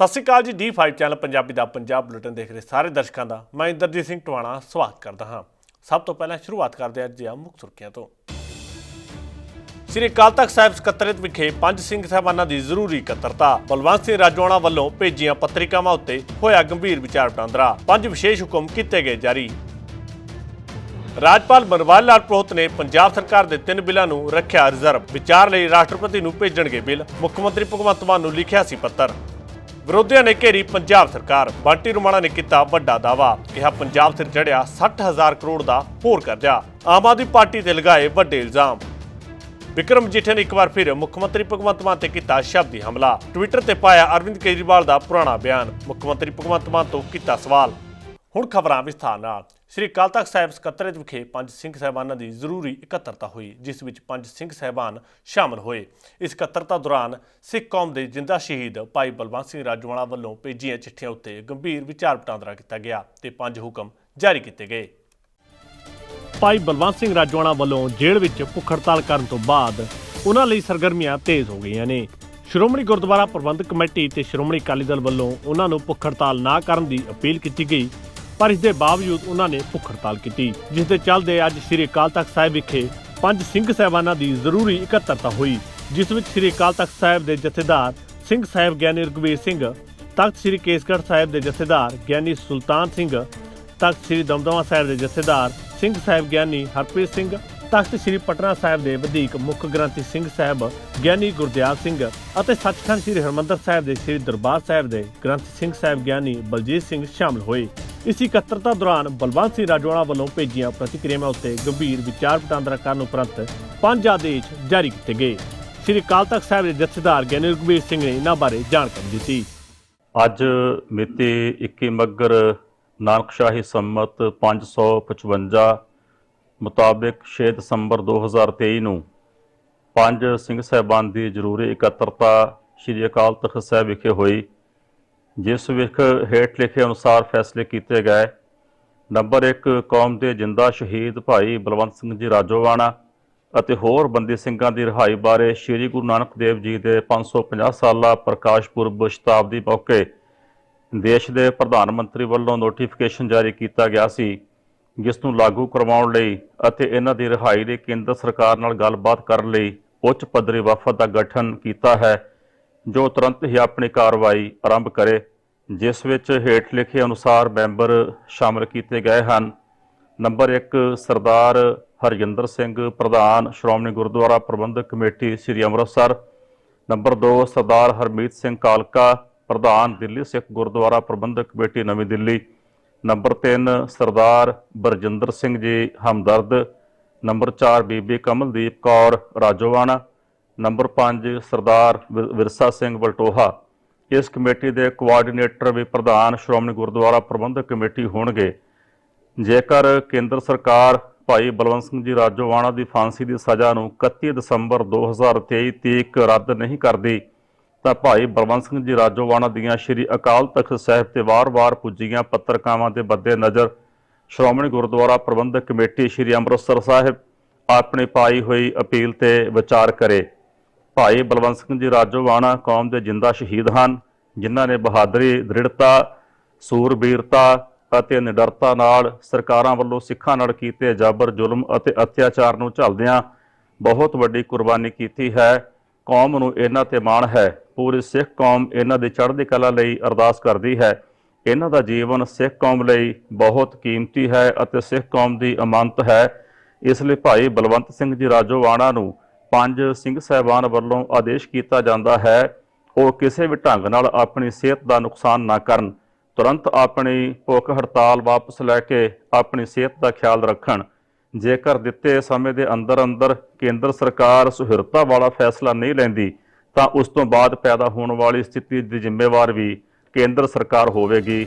ਸਤਿ ਸ਼੍ਰੀ ਅਕਾਲ ਜੀ D5 ਚੈਨਲ ਪੰਜਾਬੀ ਦਾ ਪੰਜਾਬ ਬੁਲੇਟਿਨ ਦੇਖ ਰਹੇ ਸਾਰੇ ਦਰਸ਼ਕਾਂ ਦਾ। ਮੈਂ ਇੰਦਰਜੀਤ ਸਿੰਘ ਟਵਾਣਾ, ਸਵਾਗਤ ਕਰਦਾ ਹਾਂ। ਸਭ ਤੋਂ ਪਹਿਲਾਂ ਸ਼ੁਰੂਆਤ ਕਰਦੇ ਹਾਂ ਅੱਜ ਦੀਆਂ ਮੁੱਖ ਸੁਰਖੀਆਂ ਤੋਂ। ਸ੍ਰੀ ਅਕਾਲ ਤਖਤ ਸਾਹਿਬ ਸਕੱਤਰੇਤ ਵਿਖੇ ਪੰਜ ਸਿੰਘ ਸਾਹਿਬਾਨਾਂ ਦੀ ਜ਼ਰੂਰੀ ਇਕੱਤਰਤਾ। ਬਲਵੰਤ ਸਿੰਘ ਰਾਜਵਾਨਾ ਵੱਲੋਂ ਭੇਜੀਆਂ ਪੱਤਰਿਕਾਵਾਂ ਉੱਤੇ ਹੋਇਆ ਗੰਭੀਰ ਵਿਚਾਰ ਵਟਾਂਦਰਾ। ਪੰਜ ਵਿਸ਼ੇਸ਼ ਹੁਕਮ ਕੀਤੇ ਗਏ ਜਾਰੀ। ਰਾਜਪਾਲ ਮਨਵਾਲ ਲਾਲ ਪ੍ਰੋਹਤ ਨੇ ਪੰਜਾਬ ਸਰਕਾਰ ਦੇ ਤਿੰਨ ਬਿੱਲਾਂ ਨੂੰ ਰੱਖਿਆ ਰਿਜ਼ਰਵ। ਵਿਚਾਰ ਲਈ ਰਾਸ਼ਟਰਪਤੀ ਨੂੰ ਭੇਜਣਗੇ ਬਿੱਲ। ਮੁੱਖ ਮੰਤਰੀ ਭਗਵੰਤ ਮਾਨ ਨੂੰ ਲਿਖਿਆ ਸੀ ਪੱਤਰ। ਵਿਰੋਧੀਆਂ ਨੇ ਘੇਰੀ ਪੰਜਾਬ ਸਰਕਾਰ। ਬੰਟੀ ਰੁਮਾਣਾ ਨੇ ਕੀਤਾ ਵੱਡਾ ਦਾਵਾ ਕਿਹਾ ਪੰਜਾਬ ਸਿਰ ਚੜਿਆ 60000 ਕਰੋੜ ਦਾ ਹੋਰ ਕਰਜ਼ਾ ਆਮ ਆਦਮੀ ਪਾਰਟੀ ਤੇ ਲਗਾਏ ਵੱਡੇ ਇਲਜ਼ਾਮ। ਵਿਕਰਮ ਜੀਠੇ ਨੇ ਇੱਕ ਵਾਰ ਫਿਰ ਮੁੱਖ ਮੰਤਰੀ ਭਗਵੰਤ ਮਾਨ ਤੇ ਕੀਤਾ ਸ਼ਬਦੀ ਹਮਲਾ। ਟਵਿੱਟਰ ਤੇ ਪਾਇਆ ਅਰਵਿੰਦ ਕੇਜਰੀਵਾਲ ਦਾ ਪੁਰਾਣਾ ਬਿਆਨ। ਮੁੱਖ ਮੰਤਰੀ ਭਗਵੰਤ ਮਾਨ ਤੋਂ ਕੀਤਾ ਸਵਾਲ। ਹੁਣ ਖਬਰਾਂ ਵਿਸਥਾਰ ਨਾਲ। ਸ੍ਰੀ ਅਕਾਲ ਤਖਤ ਸਾਹਿਬ ਸਕੱਤਰੇਤ ਵਿਖੇ ਪੰਜ ਸਿੰਘ ਸਾਹਿਬਾਨਾਂ ਦੀ ਜ਼ਰੂਰੀ ਇਕੱਤਰਤਾ ਹੋਈ, ਜਿਸ ਵਿੱਚ ਪੰਜ ਸਿੰਘ ਸਾਹਿਬਾਨ ਸ਼ਾਮਲ ਹੋਏ। ਇਸ ਇਕੱਤਰਤਾ ਦੌਰਾਨ ਸਿੱਖ ਕੌਮ ਦੇ ਜਿੰਦਾ ਸ਼ਹੀਦ ਭਾਈ ਬਲਵੰਤ ਸਿੰਘ ਰਾਜਵਾਲਾ ਵੱਲੋਂ ਭੇਜੀਆਂ ਚਿੱਠੀਆਂ ਉੱਤੇ ਗੰਭੀਰ ਵਿਚਾਰ ਵਟਾਂਦਰਾ ਕੀਤਾ ਗਿਆ ਤੇ ਪੰਜ ਹੁਕਮ ਜਾਰੀ ਕੀਤੇ ਗਏ। ਭਾਈ ਬਲਵੰਤ ਸਿੰਘ ਰਾਜਵਾਨਾ ਵੱਲੋਂ ਜੇਲ੍ਹ ਵਿੱਚ ਭੁੱਖ ਹੜਤਾਲ ਕਰਨ ਤੋਂ ਬਾਅਦ ਉਹਨਾਂ ਲਈ ਸਰਗਰਮੀਆਂ ਤੇਜ਼ ਹੋ ਗਈਆਂ ਨੇ। ਸ਼੍ਰੋਮਣੀ ਗੁਰਦੁਆਰਾ ਪ੍ਰਬੰਧਕ ਕਮੇਟੀ ਤੇ ਸ਼੍ਰੋਮਣੀ ਅਕਾਲੀ ਦਲ ਵੱਲੋਂ ਉਹਨਾਂ ਨੂੰ ਭੁੱਖ ਹੜਤਾਲ ਨਾ ਕਰਨ ਦੀ ਅਪੀਲ ਕੀਤੀ ਗਈ। ਪਰ ਇਸ ਦੇ ਬਾਵਜੂਦ ਉਹਨਾਂ ਨੇ ਭੁੱਖ ਹੜਤਾਲ ਕੀਤੀ ਜਿਸ ਦੇ ਚੱਲਦੇ ਅੱਜ ਸ੍ਰੀ ਅਕਾਲ ਤਖਤ ਸਾਹਿਬ ਵਿਖੇ ਪੰਜ ਸਿੰਘ ਸਾਹਿਬਾਨਾਂ ਦੀ ਜ਼ਰੂਰੀ ਇਕੱਤਰਤਾ ਹੋਈ, ਜਿਸ ਵਿੱਚ ਸ੍ਰੀ ਅਕਾਲ ਤਖਤ ਸਾਹਿਬ ਦੇ ਜਥੇਦਾਰ ਸਿੰਘ ਸਾਹਿਬ ਗਿਆਨੀ ਰਘੁਵੀਰ ਸਿੰਘ, ਤਖਤ ਸ੍ਰੀ ਕੇਸਗੜ੍ਹ ਸਾਹਿਬ ਦੇ ਜਥੇਦਾਰ ਗਿਆਨੀ ਸੁਲਤਾਨ ਸਿੰਘ, ਤਖਤ ਸ੍ਰੀ ਦਮਦਮਾ ਸਾਹਿਬ ਦੇ ਜਥੇਦਾਰ ਸਿੰਘ ਸਾਹਿਬ ਗਿਆਨੀ ਹਰਪ੍ਰੀਤ ਸਿੰਘ ਤਖਤ ਸ੍ਰੀ ਪਟਨਾ ਸਾਹਿਬ ਦੇ ਵਧੀਕ ਮੁੱਖ ਗ੍ਰੰਥੀ ਸਿੰਘ ਸਾਹਿਬ, ਗਿਆਨੀ ਗੁਰਦਿਆਲ ਸਿੰਘ ਅਤੇ ਸੱਚਖੰਡ ਸ੍ਰੀ ਹਰਮੰਦਰ ਸਾਹਿਬ ਦੇ ਸ੍ਰੀ ਦਰਬਾਰ ਸਾਹਿਬ ਦੇ ਗ੍ਰੰਥੀ ਸਿੰਘ ਸਾਹਿਬ ਗਿਆਨੀ ਬਲਜੀਤ ਸਿੰਘ ਸ਼ਾਮਲ ਹੋਏ। ਇਸ ਇਕੱਤਰਤਾ ਦੌਰਾਨ ਬਲਵੰਤ ਸਿੰਘ ਰਾਜਵਾਨਾ ਵੱਲੋਂ ਭੇਜੀਆਂ ਪ੍ਰਤੀਕਿਰਿਆਵਾਂ ਉੱਤੇ ਗੰਭੀਰ ਵਿਚਾਰ ਵਟਾਂਦਰਾ ਕਰਨ ਉਪਰੰਤ ਪੰਜ ਆਦੇਸ਼ ਜਾਰੀ ਕੀਤੇ ਗਏ। ਸ੍ਰੀ ਅਕਾਲ ਤਖਤ ਸਾਹਿਬ ਦੇ ਜਥੇਦਾਰ ਗਿਆਨੀ ਰਘਵੀਰ ਸਿੰਘ ਨੇ ਇਹਨਾਂ ਬਾਰੇ ਜਾਣਕਾਰੀ ਦਿੱਤੀ। ਅੱਜ ਮਿਤੀ 21 ਮੱਗਰ ਨਾਨਕਸ਼ਾਹੀ ਸੰਮਤ 555 ਮੁਤਾਬਕ 6 ਦਸੰਬਰ 2023 ਨੂੰ ਪੰਜ ਸਿੰਘ ਸਾਹਿਬਾਨ ਦੀ ਜ਼ਰੂਰੀ ਇਕੱਤਰਤਾ ਸ੍ਰੀ ਅਕਾਲ ਤਖਤ ਸਾਹਿਬ ਵਿਖੇ ਹੋਈ, ਜਿਸ ਵਿੱਚ ਹੇਠ ਲਿਖੇ ਅਨੁਸਾਰ ਫੈਸਲੇ ਕੀਤੇ ਗਏ। ਨੰਬਰ 1 ਕੌਮ ਦੇ ਜਿੰਦਾ ਸ਼ਹੀਦ ਭਾਈ ਬਲਵੰਤ ਸਿੰਘ ਜੀ ਰਾਜੋਵਾਣਾ ਅਤੇ ਹੋਰ ਬੰਦੀ ਸਿੰਘਾਂ ਦੀ ਰਿਹਾਈ ਬਾਰੇ ਸ੍ਰੀ ਗੁਰੂ ਨਾਨਕ ਦੇਵ ਜੀ ਦੇ 550 ਸਾਲਾ ਪ੍ਰਕਾਸ਼ ਪੁਰਬ ਸ਼ਤਾਬਦੀ ਮੌਕੇ ਦੇਸ਼ ਦੇ ਪ੍ਰਧਾਨ ਮੰਤਰੀ ਵੱਲੋਂ ਨੋਟੀਫਿਕੇਸ਼ਨ ਜਾਰੀ ਕੀਤਾ ਗਿਆ ਸੀ। ਜਿਸ ਨੂੰ ਲਾਗੂ ਕਰਵਾਉਣ ਲਈ ਅਤੇ ਇਹਨਾਂ ਦੀ ਰਿਹਾਈ ਲਈ ਕੇਂਦਰ ਸਰਕਾਰ ਨਾਲ ਗੱਲਬਾਤ ਕਰਨ ਲਈ ਉੱਚ ਪੱਧਰੀ ਵਫਦ ਦਾ ਗਠਨ ਕੀਤਾ ਹੈ, ਜੋ ਤੁਰੰਤ ਹੀ ਆਪਣੀ ਕਾਰਵਾਈ ਆਰੰਭ ਕਰੇ, ਜਿਸ ਵਿੱਚ ਹੇਠ ਲਿਖੇ ਅਨੁਸਾਰ ਮੈਂਬਰ ਸ਼ਾਮਲ ਕੀਤੇ ਗਏ ਹਨ। ਨੰਬਰ 1 ਸਰਦਾਰ ਹਰਜਿੰਦਰ ਸਿੰਘ ਪ੍ਰਧਾਨ, ਸ਼੍ਰੋਮਣੀ ਗੁਰਦੁਆਰਾ ਪ੍ਰਬੰਧਕ ਕਮੇਟੀ, ਸ੍ਰੀ ਅੰਮ੍ਰਿਤਸਰ। ਨੰਬਰ 2 ਸਰਦਾਰ ਹਰਮੀਤ ਸਿੰਘ ਕਾਲਕਾ, ਪ੍ਰਧਾਨ ਦਿੱਲੀ ਸਿੱਖ ਗੁਰਦੁਆਰਾ ਪ੍ਰਬੰਧਕ ਕਮੇਟੀ, ਨਵੀਂ Delhi. Number 3 Sardar Barjinder Singh ji Hamdard. Number 4 Bibi Kamaldeep Kaur Rajoana. Number 5 Sardar ਵਿ- ਵਿਰਸਾ ਸਿੰਘ ਬਲਟੋਹਾ ਇਸ ਕਮੇਟੀ ਦੇ ਕੋਆਰਡੀਨੇਟਰ ਵੀ ਪ੍ਰਧਾਨ ਸ਼੍ਰੋਮਣੀ ਗੁਰਦੁਆਰਾ ਪ੍ਰਬੰਧਕ ਕਮੇਟੀ ਹੋਣਗੇ। ਜੇਕਰ ਕੇਂਦਰ ਸਰਕਾਰ ਭਾਈ ਬਲਵੰਤ ਸਿੰਘ ਜੀ ਰਾਜੋਵਾਣਾ ਦੀ ਫਾਂਸੀ ਦੀ ਸਜ਼ਾ ਨੂੰ 31 ਦਸੰਬਰ 2023 ਤੀਕ ਰੱਦ ਨਹੀਂ ਕਰਦੀ ਤਾਂ ਭਾਈ ਬਲਵੰਤ ਸਿੰਘ ਜੀ ਰਾਜੋਵਾਣਾ ਦੀਆਂ ਸ੍ਰੀ ਅਕਾਲ ਤਖਤ ਸਾਹਿਬ ਤੇ ਵਾਰ-ਵਾਰ ਪੁੱਜੀਆਂ ਪੱਤਰਕਾਵਾਂ ਦੇ ਬੱਦੇ ਨਜ਼ਰ ਸ਼੍ਰੋਮਣੀ ਗੁਰਦੁਆਰਾ ਪ੍ਰਬੰਧਕ ਕਮੇਟੀ ਸ੍ਰੀ ਅੰਮ੍ਰਿਤਸਰ ਸਾਹਿਬ ਆਪਣੀ ਪਾਈ ਹੋਈ ਅਪੀਲ ਤੇ ਵਿਚਾਰ ਕਰੇ। ਭਾਈ ਬਲਵੰਤ ਸਿੰਘ ਜੀ ਰਾਜੋਵਾਣਾ ਕੌਮ ਦੇ ਜਿੰਦਾ ਸ਼ਹੀਦ ਹਨ, ਜਿਨ੍ਹਾਂ ਨੇ ਬਹਾਦਰੀ, ਦ੍ਰਿੜਤਾ, ਸੂਰਬੀਰਤਾ ਅਤੇ ਨਿਡਰਤਾ ਨਾਲ ਸਰਕਾਰਾਂ ਵੱਲੋਂ ਸਿੱਖਾਂ ਨਾਲ ਕੀਤੇ ਜਾਬਰ ਜ਼ੁਲਮ ਅਤੇ ਅਤਿਆਚਾਰ ਨੂੰ ਝੱਲਦਿਆਂ ਬਹੁਤ ਵੱਡੀ ਕੁਰਬਾਨੀ ਕੀਤੀ ਹੈ। ਕੌਮ ਨੂੰ ਇਹਨਾਂ ਤੇ ਮਾਣ ਹੈ। ਪੂਰੀ ਸਿੱਖ ਕੌਮ ਇਹਨਾਂ ਦੀ ਚੜ੍ਹਦੀ ਕਲਾ ਲਈ ਅਰਦਾਸ ਕਰਦੀ ਹੈ। ਇਹਨਾਂ ਦਾ ਜੀਵਨ ਸਿੱਖ ਕੌਮ ਲਈ ਬਹੁਤ ਕੀਮਤੀ ਹੈ ਅਤੇ ਸਿੱਖ ਕੌਮ ਦੀ ਅਮਾਨਤ ਹੈ। ਇਸ ਲਈ ਭਾਈ ਬਲਵੰਤ ਸਿੰਘ ਜੀ ਰਾਜੋਵਾਣਾ ਨੂੰ ਪੰਜ ਸਿੰਘ ਸਾਹਿਬਾਨ ਵੱਲੋਂ ਆਦੇਸ਼ ਕੀਤਾ ਜਾਂਦਾ ਹੈ। ਉਹ ਕਿਸੇ ਵੀ ਢੰਗ ਨਾਲ ਆਪਣੀ ਸਿਹਤ ਦਾ ਨੁਕਸਾਨ ਨਾ ਕਰਨ, ਤੁਰੰਤ ਆਪਣੀ ਭੁੱਖ ਹੜਤਾਲ ਵਾਪਸ ਲੈ ਕੇ ਆਪਣੀ ਸਿਹਤ ਦਾ ਖਿਆਲ ਰੱਖਣ। ਜੇਕਰ ਦਿੱਤੇ ਸਮੇਂ ਦੇ ਅੰਦਰ ਅੰਦਰ ਕੇਂਦਰ ਸਰਕਾਰ ਸੁਹਿਰਤਾ ਵਾਲਾ ਫੈਸਲਾ ਨਹੀਂ ਲੈਂਦੀ ਤਾਂ ਉਸ ਤੋਂ ਬਾਅਦ ਪੈਦਾ ਹੋਣ ਵਾਲੀ ਸਥਿਤੀ ਦੀ ਜ਼ਿੰਮੇਵਾਰ ਵੀ ਕੇਂਦਰ ਸਰਕਾਰ ਹੋਵੇਗੀ।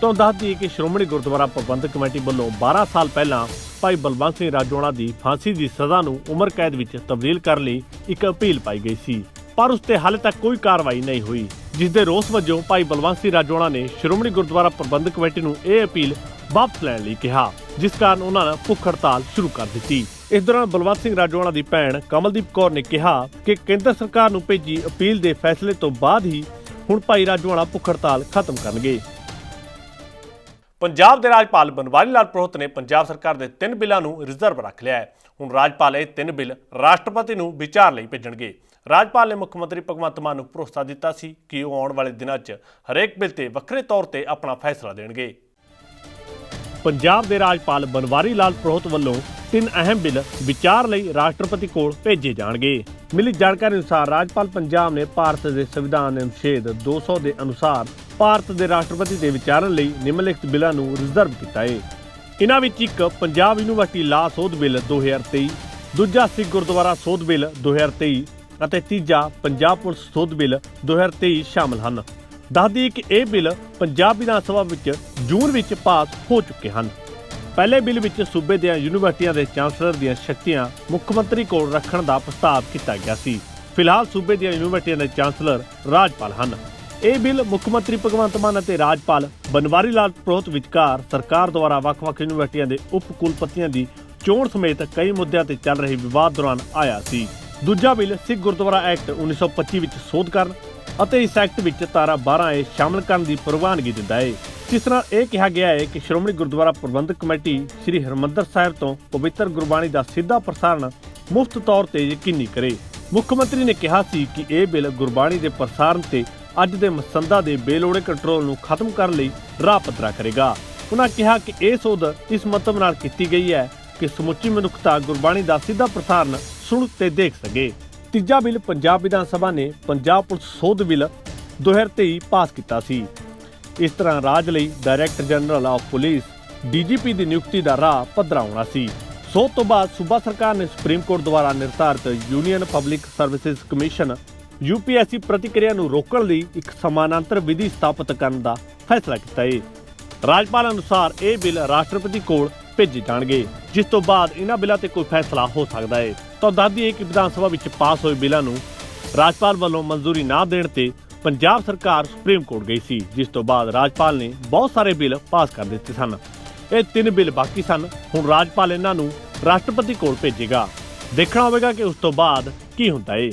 ਤੋਂ ਦੱਸ ਕਿ ਸ਼੍ਰੋਮਣੀ ਗੁਰਦੁਆਰਾ ਪ੍ਰਬੰਧਕ ਕਮੇਟੀ ਵੱਲੋਂ 12 ਸਾਲ ਪਹਿਲਾਂ ਭਾਈ ਬਲਵੰਤ ਸਿੰਘ ਰਾਜੋਣਾ ਦੀ ਫਾਂਸੀ ਦੀ ਸਜ਼ਾ ਨੂੰ ਉਮਰ ਕੈਦ ਵਿੱਚ ਤਬਦੀਲ ਕਰਨ ਲਈ ਇੱਕ ਅਪੀਲ ਪਾਈ ਗਈ ਸੀ, ਪਰ ਉਸ ਤੇ ਹਾਲੇ ਤੱਕ ਕੋਈ ਕਾਰਵਾਈ ਨਹੀਂ ਹੋਈ, ਜਿਸ ਦੇ ਰੋਸ ਵਜੋਂ ਭਾਈ ਬਲਵੰਤ ਸਿੰਘ ਰਾਜੋਣਾ ਨੇ ਸ਼੍ਰੋਮਣੀ ਗੁਰਦੁਆਰਾ ਪ੍ਰਬੰਧਕ ਕਮੇਟੀ ਨੂੰ ਇਹ ਅਪੀਲ ਵਾਪਸ ਲੈਣ ਲਈ ਕਿਹਾ, ਜਿਸ ਕਾਰਨ ਉਹਨਾਂ ਨੇ ਭੁੱਖ ਹੜਤਾਲ ਸ਼ੁਰੂ ਕਰ ਦਿੱਤੀ। ਇਸ ਦੌਰਾਨ ਬਲਵੰਤ ਸਿੰਘ ਰਾਜੋਣਾ ਦੀ ਭੈਣ ਕਮਲਦੀਪ ਕੌਰ ਨੇ ਕਿਹਾ ਕਿ ਕੇਂਦਰ ਸਰਕਾਰ ਨੂੰ ਭੇਜੀ ਅਪੀਲ ਦੇ ਫੈਸਲੇ ਤੋਂ ਬਾਅਦ ਹੀ ਹੁਣ ਭਾਈ ਰਾਜੂ ਭੁੱਖ ਹੜਤਾਲ ਖਤਮ ਕਰਨਗੇ। ਪੰਜਾਬ ਦੇ ਰਾਜਪਾਲ ਬਨਵਾਰੀ ਲਾਲ ਪ੍ਰੋਹਤ ਨੇ ਪੰਜਾਬ ਸਰਕਾਰ ਦੇ ਤਿੰਨ ਬਿੱਲਾਂ ਨੂੰ ਰਿਜ਼ਰਵ ਰੱਖ ਲਿਆ ਹੈ। ਹੁਣ ਰਾਜਪਾਲ ਇਹ ਤਿੰਨ ਬਿੱਲ ਰਾਸ਼ਟਰਪਤੀ ਨੂੰ ਵਿਚਾਰ ਲਈ ਭੇਜਣਗੇ। ਰਾਜਪਾਲ ਨੇ ਮੁੱਖ ਮੰਤਰੀ ਭਗਵੰਤ ਮਾਨ ਨੂੰ ਭਰੋਸਾ ਦਿੱਤਾ ਸੀ ਕਿ ਉਹ ਆਉਣ ਵਾਲੇ ਦਿਨਾਂ 'ਚ ਹਰੇਕ ਬਿੱਲ ਤੇ ਵੱਖਰੇ ਤੌਰ ਤੇ ਆਪਣਾ ਫੈਸਲਾ ਦੇਣਗੇ। ਪੰਜਾਬ ਦੇ ਰਾਜਪਾਲ ਬਨਵਾਰੀ ਲਾਲ ਪ੍ਰੋਹਤ ਵੱਲੋਂ ਤਿੰਨ ਅਹਿਮ ਬਿੱਲ ਵਿਚਾਰ ਲਈ ਰਾਸ਼ਟਰਪਤੀ ਕੋਲ ਭੇਜੇ ਜਾਣਗੇ। ਮਿਲੀ ਜਾਣਕਾਰੀ ਅਨੁਸਾਰ ਰਾਜਪਾਲ ਪੰਜਾਬ ਨੇ ਭਾਰਤ ਦੇ ਸੰਵਿਧਾਨ ਦੇ ਅਨੁਛੇਦ 200 ਦੇ ਅਨੁਸਾਰ ਭਾਰਤ ਦੇ ਰਾਸ਼ਟਰਪਤੀ ਦੇ ਵਿਚਾਰਨ ਲਈ ਨਿਮਨਲਿਖਤ ਬਿੱਲਾਂ ਨੂੰ ਰਿਜ਼ਰਵ ਕੀਤਾ ਹੈ ਇਨ੍ਹਾਂ ਵਿੱਚ ਇੱਕ ਪੰਜਾਬ ਯੂਨੀਵਰਸਿਟੀ ਲਾ ਸੋਧ ਬਿੱਲ 2023 ਦੂਜਾ ਸਿੱਖ ਗੁਰਦੁਆਰਾ ਸੋਧ ਬਿੱਲ 2023 ਅਤੇ ਤੀਜਾ ਪੰਜਾਬ ਪੁਲਿਸ ਸੋਧ ਬਿੱਲ 2023 ਸ਼ਾਮਲ ਹਨ। ਦੱਸਦੀ ਕਿ ਇਹ ਬਿੱਲ ਪੰਜਾਬ ਵਿਧਾਨ ਸਭਾ ਵਿੱਚ ਜੂਨ ਵਿੱਚ ਪਾਸ ਹੋ ਚੁੱਕੇ ਹਨ। ਪਹਿਲੇ ਬਿੱਲ ਵਿੱਚ ਸੂਬੇ ਦੀਆਂ ਯੂਨੀਵਰਸਿਟੀਆਂ ਦੇ ਚਾਂਸਲਰ ਦੀਆਂ ਸ਼ਕਤੀਆਂ ਮੁੱਖ ਮੰਤਰੀ ਕੋਲ ਰੱਖਣ ਦਾ ਪ੍ਰਸਤਾਵ ਕੀਤਾ ਗਿਆ ਸੀ। ਫਿਲਹਾਲ ਸੂਬੇ ਦੀਆਂ ਯੂਨੀਵਰਸਿਟੀਆਂ ਦੇ ਚਾਂਸਲਰ ਰਾਜਪਾਲ ਹਨ। ਇਹ ਬਿੱਲ ਮੁੱਖ ਮੰਤਰੀ ਭਗਵੰਤ ਮਾਨ ਅਤੇ ਰਾਜਪਾਲ ਬਨਵਾਰੀ ਲਾਲ ਪ੍ਰੋਹਤ ਵਿਚਕਾਰ ਸਰਕਾਰ ਦੁਆਰਾ ਵੱਖ-ਵੱਖ ਯੂਨੀਵਰਸਿਟੀਆਂ ਦੇ ਉਪ ਕੁਲਪਤੀਆਂ ਦੀ ਚੋਣ ਸਮੇਤ ਕਈ ਮੁੱਦਿਆਂ ਤੇ ਚੱਲ ਰਹੇ ਵਿਵਾਦ ਦੌਰਾਨ ਆਇਆ ਸੀ। ਦੂਜਾ ਬਿੱਲ ਸਿੱਖ ਗੁਰਦੁਆਰਾ ਐਕਟ 1925 ਵਿੱਚ ਸੋਧ ਕਰਨ ਅਤੇ ਇਸ ਐਕਟ ਵਿੱਚ ਧਾਰਾ 12 ਏ ਸ਼ਾਮਲ ਕਰਨ ਦੀ ਪ੍ਰਵਾਨਗੀ ਦਿੰਦਾ ਹੈ ਜਿਸ ਨਾਲ ਇਹ ਕਿਹਾ ਗਿਆ ਹੈ ਕਿ ਸ਼੍ਰੋਮਣੀ ਗੁਰਦੁਆਰਾ ਪ੍ਰਬੰਧਕ ਕਮੇਟੀ ਸ੍ਰੀ ਹਰਮੰਦਰ ਸਾਹਿਬ ਤੋਂ ਪਵਿੱਤਰ ਗੁਰਬਾਣੀ ਦਾ ਸਿੱਧਾ ਪ੍ਰਸਾਰਣ ਮੁਫਤ ਤੌਰ ਤੇ ਯਕੀਨੀ ਕਰੇ। ਮੁੱਖ ਮੰਤਰੀ ਨੇ ਕਿਹਾ ਸੀ ਕਿ ਇਹ ਬਿੱਲ ਗੁਰਬਾਣੀ ਦੇ ਪ੍ਰਸਾਰਣ ਤੇ ਅੱਜ ਦੇ ਮਸੰਦਾ ਦੇ ਬੇਲੋੜੇ ਕੰਟਰੋਲ ਨੂੰ ਖਤਮ ਕਰਨ ਲਈ ਰਾਹ ਪੱਧਰਾ ਕਰੇਗਾ। ਉਹਨਾਂ ਕਿਹਾ ਕਿ ਇਹ ਸੋਧ ਇਸ ਮਤਲਬ ਨਾਲ ਕੀਤੀ ਗਈ ਹੈ ਕਿ ਸਮੁੱਚੀ ਮਨੁੱਖਤਾ ਗੁਰਬਾਣੀ ਦਾ ਸਿੱਧਾ ਪ੍ਰਸਾਰਣ ਸੁਣ ਤੇ ਦੇਖ ਸਕੇ। ਤੀਜਾ ਬਿੱਲ ਪੰਜਾਬ ਵਿਧਾਨ ਸਭਾ ਨੇ ਪੰਜਾਬ ਪੁਲਿਸ ਸੋਧ ਬਿੱਲ 2023 ਪਾਸ ਕੀਤਾ ਸੀ। ਇਸ ਤਰ੍ਹਾਂ ਰਾਜ ਲਈ director general of police DGP ਦੀ ਨਿਯੁਕਤੀ ਦਾ ਰਾਹ ਪੱਧਰਾ ਹੋਣਾ ਸੀ। ਸੋਧ ਤੋਂ ਬਾਅਦ ਸੂਬਾ ਸਰਕਾਰ ਨੇ ਸੁਪਰੀਮ ਕੋਰਟ ਦੁਆਰਾ ਨਿਰਧਾਰਿਤ Union Public Services Commission UPSC ਪ੍ਰਤੀਕਿਰਿਆ ਨੂੰ ਰੋਕਣ ਲਈ ਇੱਕ ਸਮਾਨਾਂਤਰ ਵਿਧੀ ਸਥਾਪਿਤ ਕਰਨ ਦਾ ਫੈਸਲਾ ਕੀਤਾ ਹੈ ਰਾਜਪਾਲ ਅਨੁਸਾਰ ਇਹ ਬਿੱਲ ਰਾਸ਼ਟਰਪਤੀ ਕੋਲ ਭੇਜੇ ਜਾਣਗੇ। ਜਿਸ ਤੋਂ ਬਾਅਦ ਇਹਨਾਂ ਬਿੱਲਾਂ ਤੇ ਕੋਈ ਫੈਸਲਾ ਹੋ ਸਕਦਾ ਹੈ। ਤਾਂ ਦੱਸਦੀ ਹੈ ਕਿ ਵਿਧਾਨ ਸਭਾ ਵਿੱਚ ਪਾਸ ਹੋਏ ਬਿੱਲਾਂ ਨੂੰ ਰਾਜਪਾਲ ਵੱਲੋਂ ਮਨਜ਼ੂਰੀ ਨਾ ਦੇਣ ਤੇ ਪੰਜਾਬ ਸਰਕਾਰ ਸੁਪਰੀਮ ਕੋਰਟ ਗਈ ਸੀ। ਜਿਸ ਤੋਂ ਬਾਅਦ ਰਾਜਪਾਲ ਨੇ ਬਹੁਤ ਸਾਰੇ ਬਿੱਲ ਪਾਸ ਕਰ ਦਿੱਤੇ ਸਨ। ਇਹ ਤਿੰਨ ਬਿੱਲ ਬਾਕੀ ਸਨ। ਹੁਣ ਰਾਜਪਾਲ ਇਹਨਾਂ ਨੂੰ ਰਾਸ਼ਟਰਪਤੀ ਕੋਲ ਭੇਜੇਗਾ। ਦੇਖਣਾ ਹੋਵੇਗਾ ਕਿ ਉਸ ਤੋਂ ਬਾਅਦ ਕੀ ਹੁੰਦਾ ਏ।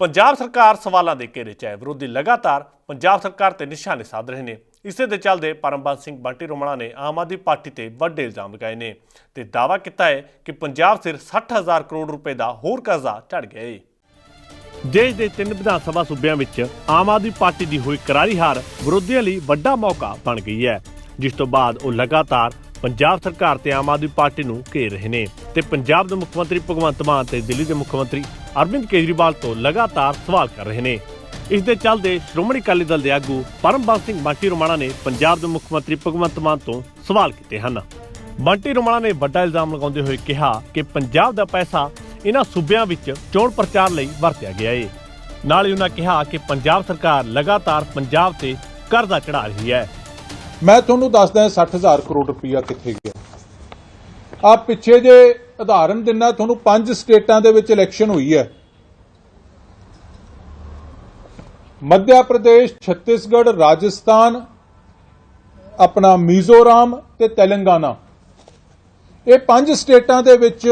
ਪੰਜਾਬ ਸਰਕਾਰ ਸਵਾਲਾਂ ਦੇ ਘੇਰੇ 'ਚ ਹੈ। ਵਿਰੋਧੀ ਲਗਾਤਾਰ ਪੰਜਾਬ ਸਰਕਾਰ ਤੇ ਨਿਸ਼ਾਨੇ ਸਾਧ ਰਹੇ ਨੇ। ਇਸੇ ਦੇ ਚੱਲਦੇ ਪਰਮਬੰਸ ਸਿੰਘ ਬੰਟੀ ਰੋਮਣਾ ਨੇ ਆਮ ਆਦਮੀ ਪਾਰਟੀ ਤੇ ਵੱਡੇ ਇਲਜ਼ਾਮ ਲਗਾਏ ਨੇ ਤੇ ਦਾਅਵਾ ਕੀਤਾ ਹੈ ਕਿ ਪੰਜਾਬ ਸਿਰ 60000 ਕਰੋੜ ਰੁਪਏ ਦਾ ਹੋਰ ਕਰਜ਼ਾ ਝੜ ਗਿਆ ਹੈ ਦੇਸ਼ ਦੇ ਤਿੰਨ ਵਿਧਾਨ ਸਭਾ ਸੂਬਿਆਂ ਵਿੱਚ ਆਮ ਆਦਮੀ ਪਾਰਟੀ ਦੀ ਹੋਈ ਕਰਾਰੀ ਹਾਰ ਵਿਰੋਧੀਆਂ ਲਈ ਵੱਡਾ ਮੌਕਾ ਬਣ ਗਈ ਹੈ, ਜਿਸ ਤੋਂ ਬਾਅਦ ਉਹ ਲਗਾਤਾਰ ਪੰਜਾਬ ਸਰਕਾਰ ਤੇ ਆਮ ਆਦਮੀ ਪਾਰਟੀ ਨੂੰ ਘੇਰ ਰਹੇ ਨੇ ਤੇ ਪੰਜਾਬ ਦੇ ਮੁੱਖ ਮੰਤਰੀ ਭਗਵੰਤ ਮਾਨ ਤੇ ਦਿੱਲੀ ਦੇ ਮੁੱਖ ਮੰਤਰੀ ਅਰਵਿੰਦ ਕੇਜਰੀਵਾਲ ਤੋਂ ਲਗਾਤਾਰ ਸਵਾਲ ਕਰ ਰਹੇ ਨੇ। ਇਸ ਦੇ ਚੱਲਦੇ ਸ਼੍ਰੋਮਣੀ ਅਕਾਲੀ ਦਲ ਦੇ ਆਗੂ ਪਰਮਬੰਸ ਸਿੰਘ ਬਾਂਟੀ ਰੋਮਾਣਾ ਨੇ ਪੰਜਾਬ ਦੇ ਮੁੱਖ ਮੰਤਰੀ ਭਗਵੰਤ ਮਾਨ ਤੋਂ ਸਵਾਲ ਕੀਤੇ ਹਨ। ਬੰਟੀ ਰੋਮਾਣਾ ਨੇ ਵੱਡਾ ਇਲਜ਼ਾਮ ਲਗਾਉਂਦੇ ਹੋਏ ਕਿਹਾ ਕਿ ਪੰਜਾਬ ਦਾ ਪੈਸਾ ਇਹਨਾਂ ਸੂਬਿਆਂ ਵਿੱਚ ਚੋਣ ਪ੍ਰਚਾਰ ਲਈ ਵਰਤਿਆ ਗਿਆ ਹੈ ਨਾਲ ਹੀ ਉਹਨਾਂ ਕਿਹਾ ਕਿ ਪੰਜਾਬ ਸਰਕਾਰ ਲਗਾਤਾਰ ਪੰਜਾਬ ਤੇ ਕਰਜ਼ਾ ਚੜਾ ਰਹੀ ਹੈ। ਮੈਂ ਤੁਹਾਨੂੰ ਦੱਸਦਾ 60000 ਕਰੋੜ ਰੁਪਇਆ ਕਿੱਥੇ ਗਿਆ। ਆ ਪਿੱਛੇ ਜੇ ਉਦਾਹਰਨ ਦਿੰਨਾ ਤੁਹਾਨੂੰ ਪੰਜ ਸਟੇਟਾਂ ਦੇ ਵਿੱਚ ਇਲੈਕਸ਼ਨ ਹੋਈ ਹੈ। ਮੱਧਿਆ ਪ੍ਰਦੇਸ਼, ਛੱਤੀਸਗੜ੍ਹ, ਰਾਜਸਥਾਨ, ਆਪਣਾ ਮਿਜ਼ੋਰਾਮ ਤੇ ਤੇਲੰਗਾਨਾ। ਇਹ ਪੰਜ ਸਟੇਟਾਂ ਦੇ ਵਿੱਚ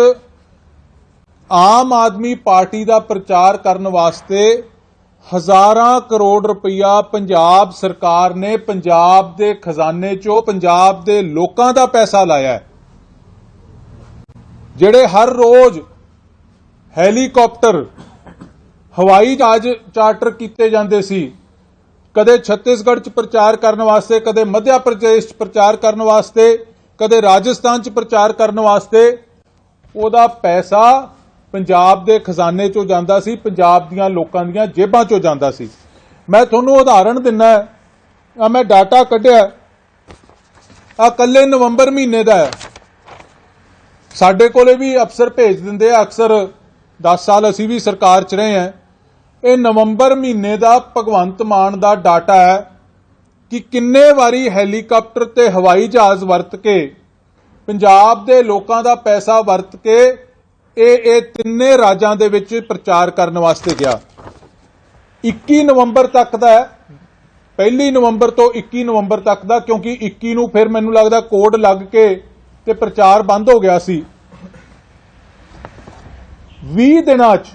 ਆਮ ਆਦਮੀ ਪਾਰਟੀ ਦਾ ਪ੍ਰਚਾਰ ਕਰਨ ਵਾਸਤੇ ਹਜ਼ਾਰਾਂ ਕਰੋੜ ਰੁਪਈਆ ਪੰਜਾਬ ਸਰਕਾਰ ਨੇ ਪੰਜਾਬ ਦੇ ਖਜ਼ਾਨੇ ਚੋਂ ਪੰਜਾਬ ਦੇ ਲੋਕਾਂ ਦਾ ਪੈਸਾ ਲਾਇਆ ਜਿਹੜੇ ਹਰ ਰੋਜ਼ ਹੈਲੀਕਾਪਟਰ ਹਵਾਈ ਜਹਾਜ਼ ਚਾਰਟਰ ਕੀਤੇ ਜਾਂਦੇ ਸੀ। ਕਦੇ ਛੱਤੀਸਗੜ੍ਹ 'ਚ ਪ੍ਰਚਾਰ ਕਰਨ ਵਾਸਤੇ, ਕਦੇ ਮੱਧ ਪ੍ਰਦੇਸ਼ 'ਚ ਪ੍ਰਚਾਰ ਕਰਨ ਵਾਸਤੇ, ਕਦੇ ਰਾਜਸਥਾਨ 'ਚ ਪ੍ਰਚਾਰ ਕਰਨ ਵਾਸਤੇ। ਉਹਦਾ ਪੈਸਾ ਪੰਜਾਬ ਦੇ ਖਜ਼ਾਨੇ 'ਚੋਂ ਜਾਂਦਾ ਸੀ, ਪੰਜਾਬ ਦੀਆਂ ਲੋਕਾਂ ਦੀਆਂ ਜੇਬਾਂ 'ਚੋਂ ਜਾਂਦਾ ਸੀ। ਮੈਂ ਤੁਹਾਨੂੰ ਉਦਾਹਰਣ ਦਿੰਨਾ ਆ ਮੈਂ ਡਾਟਾ ਕੱਢਿਆ। ਆ ਕੱਲੇ ਨਵੰਬਰ ਮਹੀਨੇ ਦਾ ਹੈ। ਸਾਡੇ ਕੋਲੇ ਵੀ ਅਫਸਰ ਭੇਜ ਦਿੰਦੇ ਆ, ਅਕਸਰ 10 ਸਾਲ ਅਸੀਂ ਵੀ ਸਰਕਾਰ 'ਚ ਰਹੇ ਆ ਇਹ ਨਵੰਬਰ ਮਹੀਨੇ ਦਾ ਭਗਵੰਤ ਮਾਨ ਦਾ ਡਾਟਾ ਹੈ ਕਿ ਕਿੰਨੇ ਵਾਰੀ ਹੈਲੀਕਾਪਟਰ ਤੇ ਹਵਾਈ ਜਹਾਜ਼ ਵਰਤ ਕੇ, ਪੰਜਾਬ ਦੇ ਲੋਕਾਂ ਦਾ ਪੈਸਾ ਵਰਤ ਕੇ ਇਹ ਇਹ ਤਿੰਨੇ ਰਾਜਾਂ ਦੇ ਵਿੱਚ ਪ੍ਰਚਾਰ ਕਰਨ ਵਾਸਤੇ ਗਿਆ। 21 ਨਵੰਬਰ ਤੱਕ ਦਾ ਪਹਿਲੀ ਨਵੰਬਰ ਤੋਂ 21 ਨਵੰਬਰ ਤੱਕ ਦਾ, ਕਿਉਂਕਿ 21 ਨੂੰ ਫਿਰ ਮੈਨੂੰ ਲੱਗਦਾ ਕੋਡ ਲੱਗ ਕੇ ਤੇ ਪ੍ਰਚਾਰ ਬੰਦ ਹੋ ਗਿਆ ਸੀ। 20 ਦਿਨਾਂ 'ਚ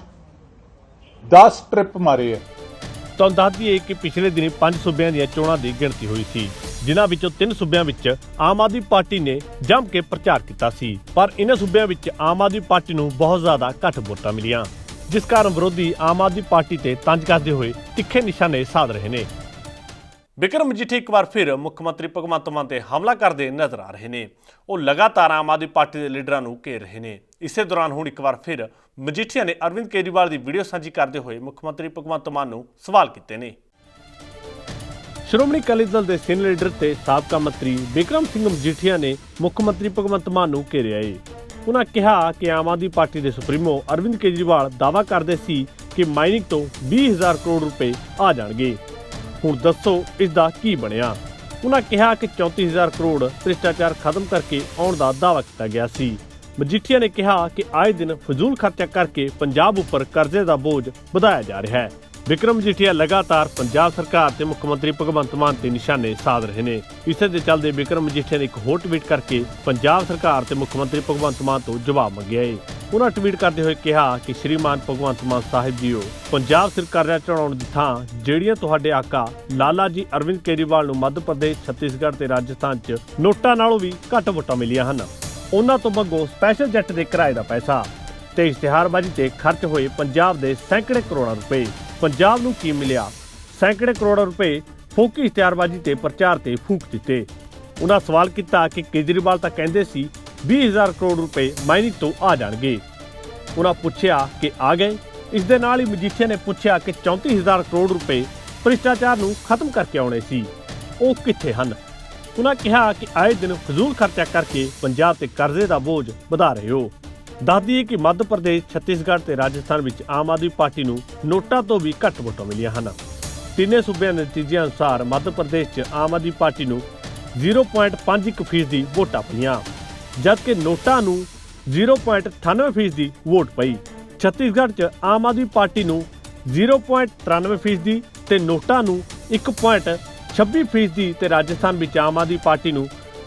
10 ਟ੍ਰਿਪ ਮਾਰੇ ਹੈ ਤੁਹਾਨੂੰ ਦੱਸ ਦਈਏ ਕਿ ਪਿਛਲੇ ਦਿਨੀ ਪੰਜ ਸੂਬਿਆਂ ਦੀਆਂ ਚੋਣਾਂ ਦੀ ਗਿਣਤੀ ਹੋਈ ਸੀ, ਜਿਨ੍ਹਾਂ ਵਿੱਚੋਂ ਤਿੰਨ ਸੂਬਿਆਂ ਵਿੱਚ ਆਮ ਆਦਮੀ ਪਾਰਟੀ ਨੇ ਜੰਮ ਕੇ ਪ੍ਰਚਾਰ ਕੀਤਾ ਸੀ, ਪਰ ਇਹਨਾਂ ਸੂਬਿਆਂ ਵਿੱਚ ਆਮ ਆਦਮੀ ਪਾਰਟੀ ਨੂੰ ਬਹੁਤ ਜ਼ਿਆਦਾ ਘੱਟ ਵੋਟਾਂ ਮਿਲੀਆਂ, ਜਿਸ ਕਾਰਨ ਵਿਰੋਧੀ ਆਮ ਆਦਮੀ ਪਾਰਟੀ ਤੇ ਤੰਜ ਕਰਦੇ ਹੋਏ ਤਿੱਖੇ ਨਿਸ਼ਾਨੇ ਸਾਧ ਰਹੇ ਨੇ। ਵਿਕਰਮ ਮਜੀਠੀ ਇੱਕ ਵਾਰ ਫਿਰ ਮੁੱਖ ਮੰਤਰੀ ਭਗਵੰਤ ਮਾਨ ਤੇ ਹਮਲਾ ਕਰਦੇ ਨਜ਼ਰ ਆ ਰਹੇ ਨੇ। ਉਹ ਲਗਾਤਾਰ ਆਮ ਆਦਮੀ ਪਾਰਟੀ ਦੇ ਲੀਡਰਾਂ ਨੂੰ ਘੇਰ ਰਹੇ ਨੇ। ਇਸੇ ਦੌਰਾਨ ਹੁਣ ਇੱਕ ਵਾਰ ਫਿਰ ਮਜੀਠੀਆ ਨੇ ਅਰਵਿੰਦ ਕੇਜਰੀਵਾਲ ਦੀ ਵੀਡੀਓ ਸਾਂਝੀ ਕਰਦੇ ਹੋਏ ਮੁੱਖ ਮੰਤਰੀ ਭਗਵੰਤ ਮਾਨ ਨੂੰ ਸਵਾਲ ਕੀਤੇ ਨੇ। ਸ਼੍ਰੋਮਣੀ ਅਕਾਲੀ ਦਲ ਦੇ ਸੀਨੀਅਰ ਲੀਡਰ ਤੇ ਸਾਬਕਾ ਮੰਤਰੀ ਵਿਕਰਮ ਸਿੰਘ ਮਜੀਠੀਆ ਨੇ ਮੁੱਖ ਮੰਤਰੀ ਭਗਵੰਤ ਮਾਨ ਨੂੰ ਘੇਰਿਆ ਏ। ਉਹਨਾਂ ਕਿਹਾ ਕਿ ਆਮ ਆਦਮੀ ਪਾਰਟੀ ਦੇ ਸੁਪਰੀਮੋ ਅਰਵਿੰਦ ਕੇਜਰੀਵਾਲ ਦਾਅਵਾ ਕਰਦੇ ਸੀ ਕਿ ਮਾਈਨਿੰਗ ਤੋਂ 20000 ਕਰੋੜ ਰੁਪਏ ਆ ਜਾਣਗੇ। ਹੁਣ ਦੱਸੋ ਇਸ ਦਾ ਕੀ ਬਣਿਆ? ਉਹਨਾਂ ਕਿਹਾ ਕਿ 34000 ਕਰੋੜ ਭ੍ਰਿਸ਼ਟਾਚਾਰ ਖਤਮ ਕਰਕੇ ਆਉਣ ਦਾ ਦਾਅਵਾ ਕੀਤਾ ਗਿਆ ਸੀ। ਮਜੀਠੀਆ ਨੇ ਕਿਹਾ ਕਿ ਆਏ ਦਿਨ ਫਜ਼ੂਲ ਖਰਚਾ ਕਰਕੇ ਪੰਜਾਬ ਉੱਪਰ ਕਰਜ਼ੇ ਦਾ ਬੋਝ ਵਧਾਇਆ ਜਾ ਰਿਹਾ ਹੈ। ਵਿਕਰਮ ਮਜੀਠੀਆ ਲਗਾਤਾਰ ਪੰਜਾਬ ਸਰਕਾਰ ਤੇ ਮੁੱਖ ਮੰਤਰੀ ਭਗਵੰਤ ਮਾਨ ਤੇ ਨਿਸ਼ਾਨੇ ਸਾਧ ਰਹੇ ਨੇ। ਇਸੇ ਦੇ ਚੱਲਦੇ ਵਿਕਰਮ ਮਜੀਠੀਆ ਨੇ ਇੱਕ ਹੋਰ ਟਵੀਟ ਕਰਕੇ ਪੰਜਾਬ ਸਰਕਾਰ ਤੇ ਮੁੱਖ ਮੰਤਰੀ ਭਗਵੰਤ ਮਾਨ ਤੋਂ ਜਵਾਬ ਮੰਗਿਆ ਹੈ ਉਹਨਾਂ ਟਵੀਟ ਕਰਦੇ ਹੋਏ ਕਿਹਾ ਕਿ ਸ਼੍ਰੀਮਾਨ ਭਗਵੰਤ ਮਾਨ ਸਾਹਿਬ ਜੀਓ, ਪੰਜਾਬ ਸਰਕਾਰ ਚੜਾਉਣ ਦੀ ਥਾਂ ਜਿਹੜੀਆਂ ਤੁਹਾਡੇ ਆਕਾ ਲਾਲਾ ਜੀ ਅਰਵਿੰਦ ਕੇਜਰੀਵਾਲ ਨੂੰ ਮੱਧ ਪ੍ਰਦੇਸ਼, ਛੱਤੀਸਗੜ੍ਹ ਤੇ ਰਾਜਸਥਾਨ 'ਚ ਨੋਟਾਂ ਨਾਲੋਂ ਵੀ ਘੱਟ ਵੋਟਾਂ ਮਿਲੀਆਂ ਹਨ। ਉਹਨਾਂ ਤੋਂ ਮੰਗੋ ਸਪੈਸ਼ਲ ਜੈਟ ਦੇ ਕਿਰਾਏ ਦਾ ਪੈਸਾ। ਤੇ ਇਸ਼ਤਿਹਾਰਬਾਜ਼ੀ ਤੇ ਖਰਚ ਹੋਏ ਪੰਜਾਬ ਦੇ ਸੈਂਕੜੇ ਕਰੋੜਾਂ ਰੁਪਏ। ਪੰਜਾਬ ਨੂੰ ਕੀ ਮਿਲਿਆ? ਸੈਂਕੜੇ ਕਰੋੜਾਂ ਰੁਪਏ ਫੋਕੀ ਇਸ਼ਤਿਹਾਰਬਾਜ਼ੀ ਤੇ ਪ੍ਰਚਾਰ ਤੇ ਫੂਕ ਦਿੱਤੇ। ਉਹਨਾਂ ਸਵਾਲ ਕੀਤਾ ਕਿ ਕੇਜਰੀਵਾਲ ਤਾਂ ਕਹਿੰਦੇ ਸੀ 20000 ਕਰੋੜ ਰੁਪਏ ਮਾਈਨਿੰਗ ਤੋਂ ਆ ਜਾਣਗੇ। ਉਹਨਾਂ ਪੁੱਛਿਆ ਕਿ ਆ ਗਏ। ਇਸ ਦੇ ਨਾਲ ਹੀ ਮਜੀਠੀਆ ਨੇ ਪੁੱਛਿਆ ਕਿ 34000 ਕਰੋੜ ਰੁਪਏ ਭ੍ਰਿਸ਼ਟਾਚਾਰ ਨੂੰ ਖਤਮ ਕਰਕੇ ਆਉਣੇ ਸੀ। ਉਹ ਕਿੱਥੇ ਹਨ? ਉਹਨਾਂ ਕਿਹਾ ਕਿ ਆਏ ਦਿਨ ਫਜ਼ੂਲ ਖਰਚਾ ਕਰਕੇ ਪੰਜਾਬ ਤੇ ਕਰਜ਼ੇ ਦਾ ਬੋਝ ਵਧਾ ਰਹੇ ਹੋ। ਦੱਸ ਦਈਏ ਕਿ ਮੱਧ ਪ੍ਰਦੇਸ਼, ਛੱਤੀਸਗੜ੍ਹ ਤੇ ਰਾਜਸਥਾਨ ਵਿੱਚ ਆਮ ਆਦਮੀ ਪਾਰਟੀ ਨੂੰ ਨੋਟਾਂ ਤੋਂ ਵੀ ਘੱਟ ਵੋਟਾਂ ਮਿਲੀਆਂ ਹਨ। ਤਿੰਨੇ ਸੂਬਿਆਂ ਦੇ ਨਤੀਜਿਆਂ ਅਨੁਸਾਰ ਮੱਧ ਪ੍ਰਦੇਸ਼ 'ਚ ਆਮ ਆਦਮੀ ਪਾਰਟੀ ਨੂੰ 0.51% ਫੀਸਦੀ ਵੋਟਾਂ ਪਈਆਂ। ਜਦਕਿ ਨੋਟਾਂ ਨੂੰ 0.98% ਫੀਸਦੀ ਵੋਟ ਪਈ। ਛੱਤੀਸਗੜ੍ਹ 'ਚ ਆਮ ਆਦਮੀ ਪਾਰਟੀ ਨੂੰ 0.93% ਫੀਸਦੀ ਤੇ ਨੋਟਾਂ ਨੂੰ 1.26% ਫੀਸਦੀ ਤੇ ਰਾਜਸਥਾਨ ਵਿੱਚ ਆਮ ਆਦਮੀ ਪਾਰਟੀ ਨੂੰ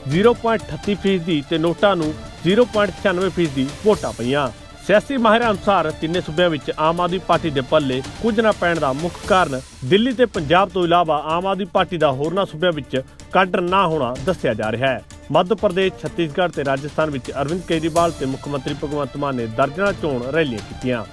0.38% ਫੀਸਦੀ ਤੇ ਨੋਟਾਂ ਨੂੰ 0.96% ਫੀਸਦੀ ਵੋਟਾਂ ਪਈਆਂ। ਸਿਆਸੀ ਮਾਹਿਰਾਂ ਅਨੁਸਾਰ ਤਿੰਨੇ ਸੂਬਿਆਂ ਵਿੱਚ ਆਮ ਆਦਮੀ ਪਾਰਟੀ ਦੇ ਪੱਲੇ ਕੁਝ ਨਾ ਪੈਣ ਦਾ ਮੁੱਖ ਕਾਰਨ ਦਿੱਲੀ ਤੇ ਪੰਜਾਬ ਤੋਂ ਇਲਾਵਾ ਆਮ ਆਦਮੀ ਪਾਰਟੀ ਦਾ ਹੋਰਨਾਂ ਸੂਬਿਆਂ ਵਿੱਚ ਕਾਡਰ ਨਾ ਹੋਣਾ ਦੱਸਿਆ ਜਾ ਰਿਹਾ ਹੈ। ਮੱਧ ਪ੍ਰਦੇਸ਼, ਛੱਤੀਸਗੜ੍ਹ ਤੇ ਰਾਜਸਥਾਨ ਵਿੱਚ ਅਰਵਿੰਦ ਕੇਜਰੀਵਾਲ ਤੇ ਮੁੱਖ ਮੰਤਰੀ ਭਗਵੰਤ ਮਾਨ ਨੇ ਦਰਜਨਾਂ ਚੋਣ ਰੈਲੀਆਂ ਕੀਤੀਆਂ।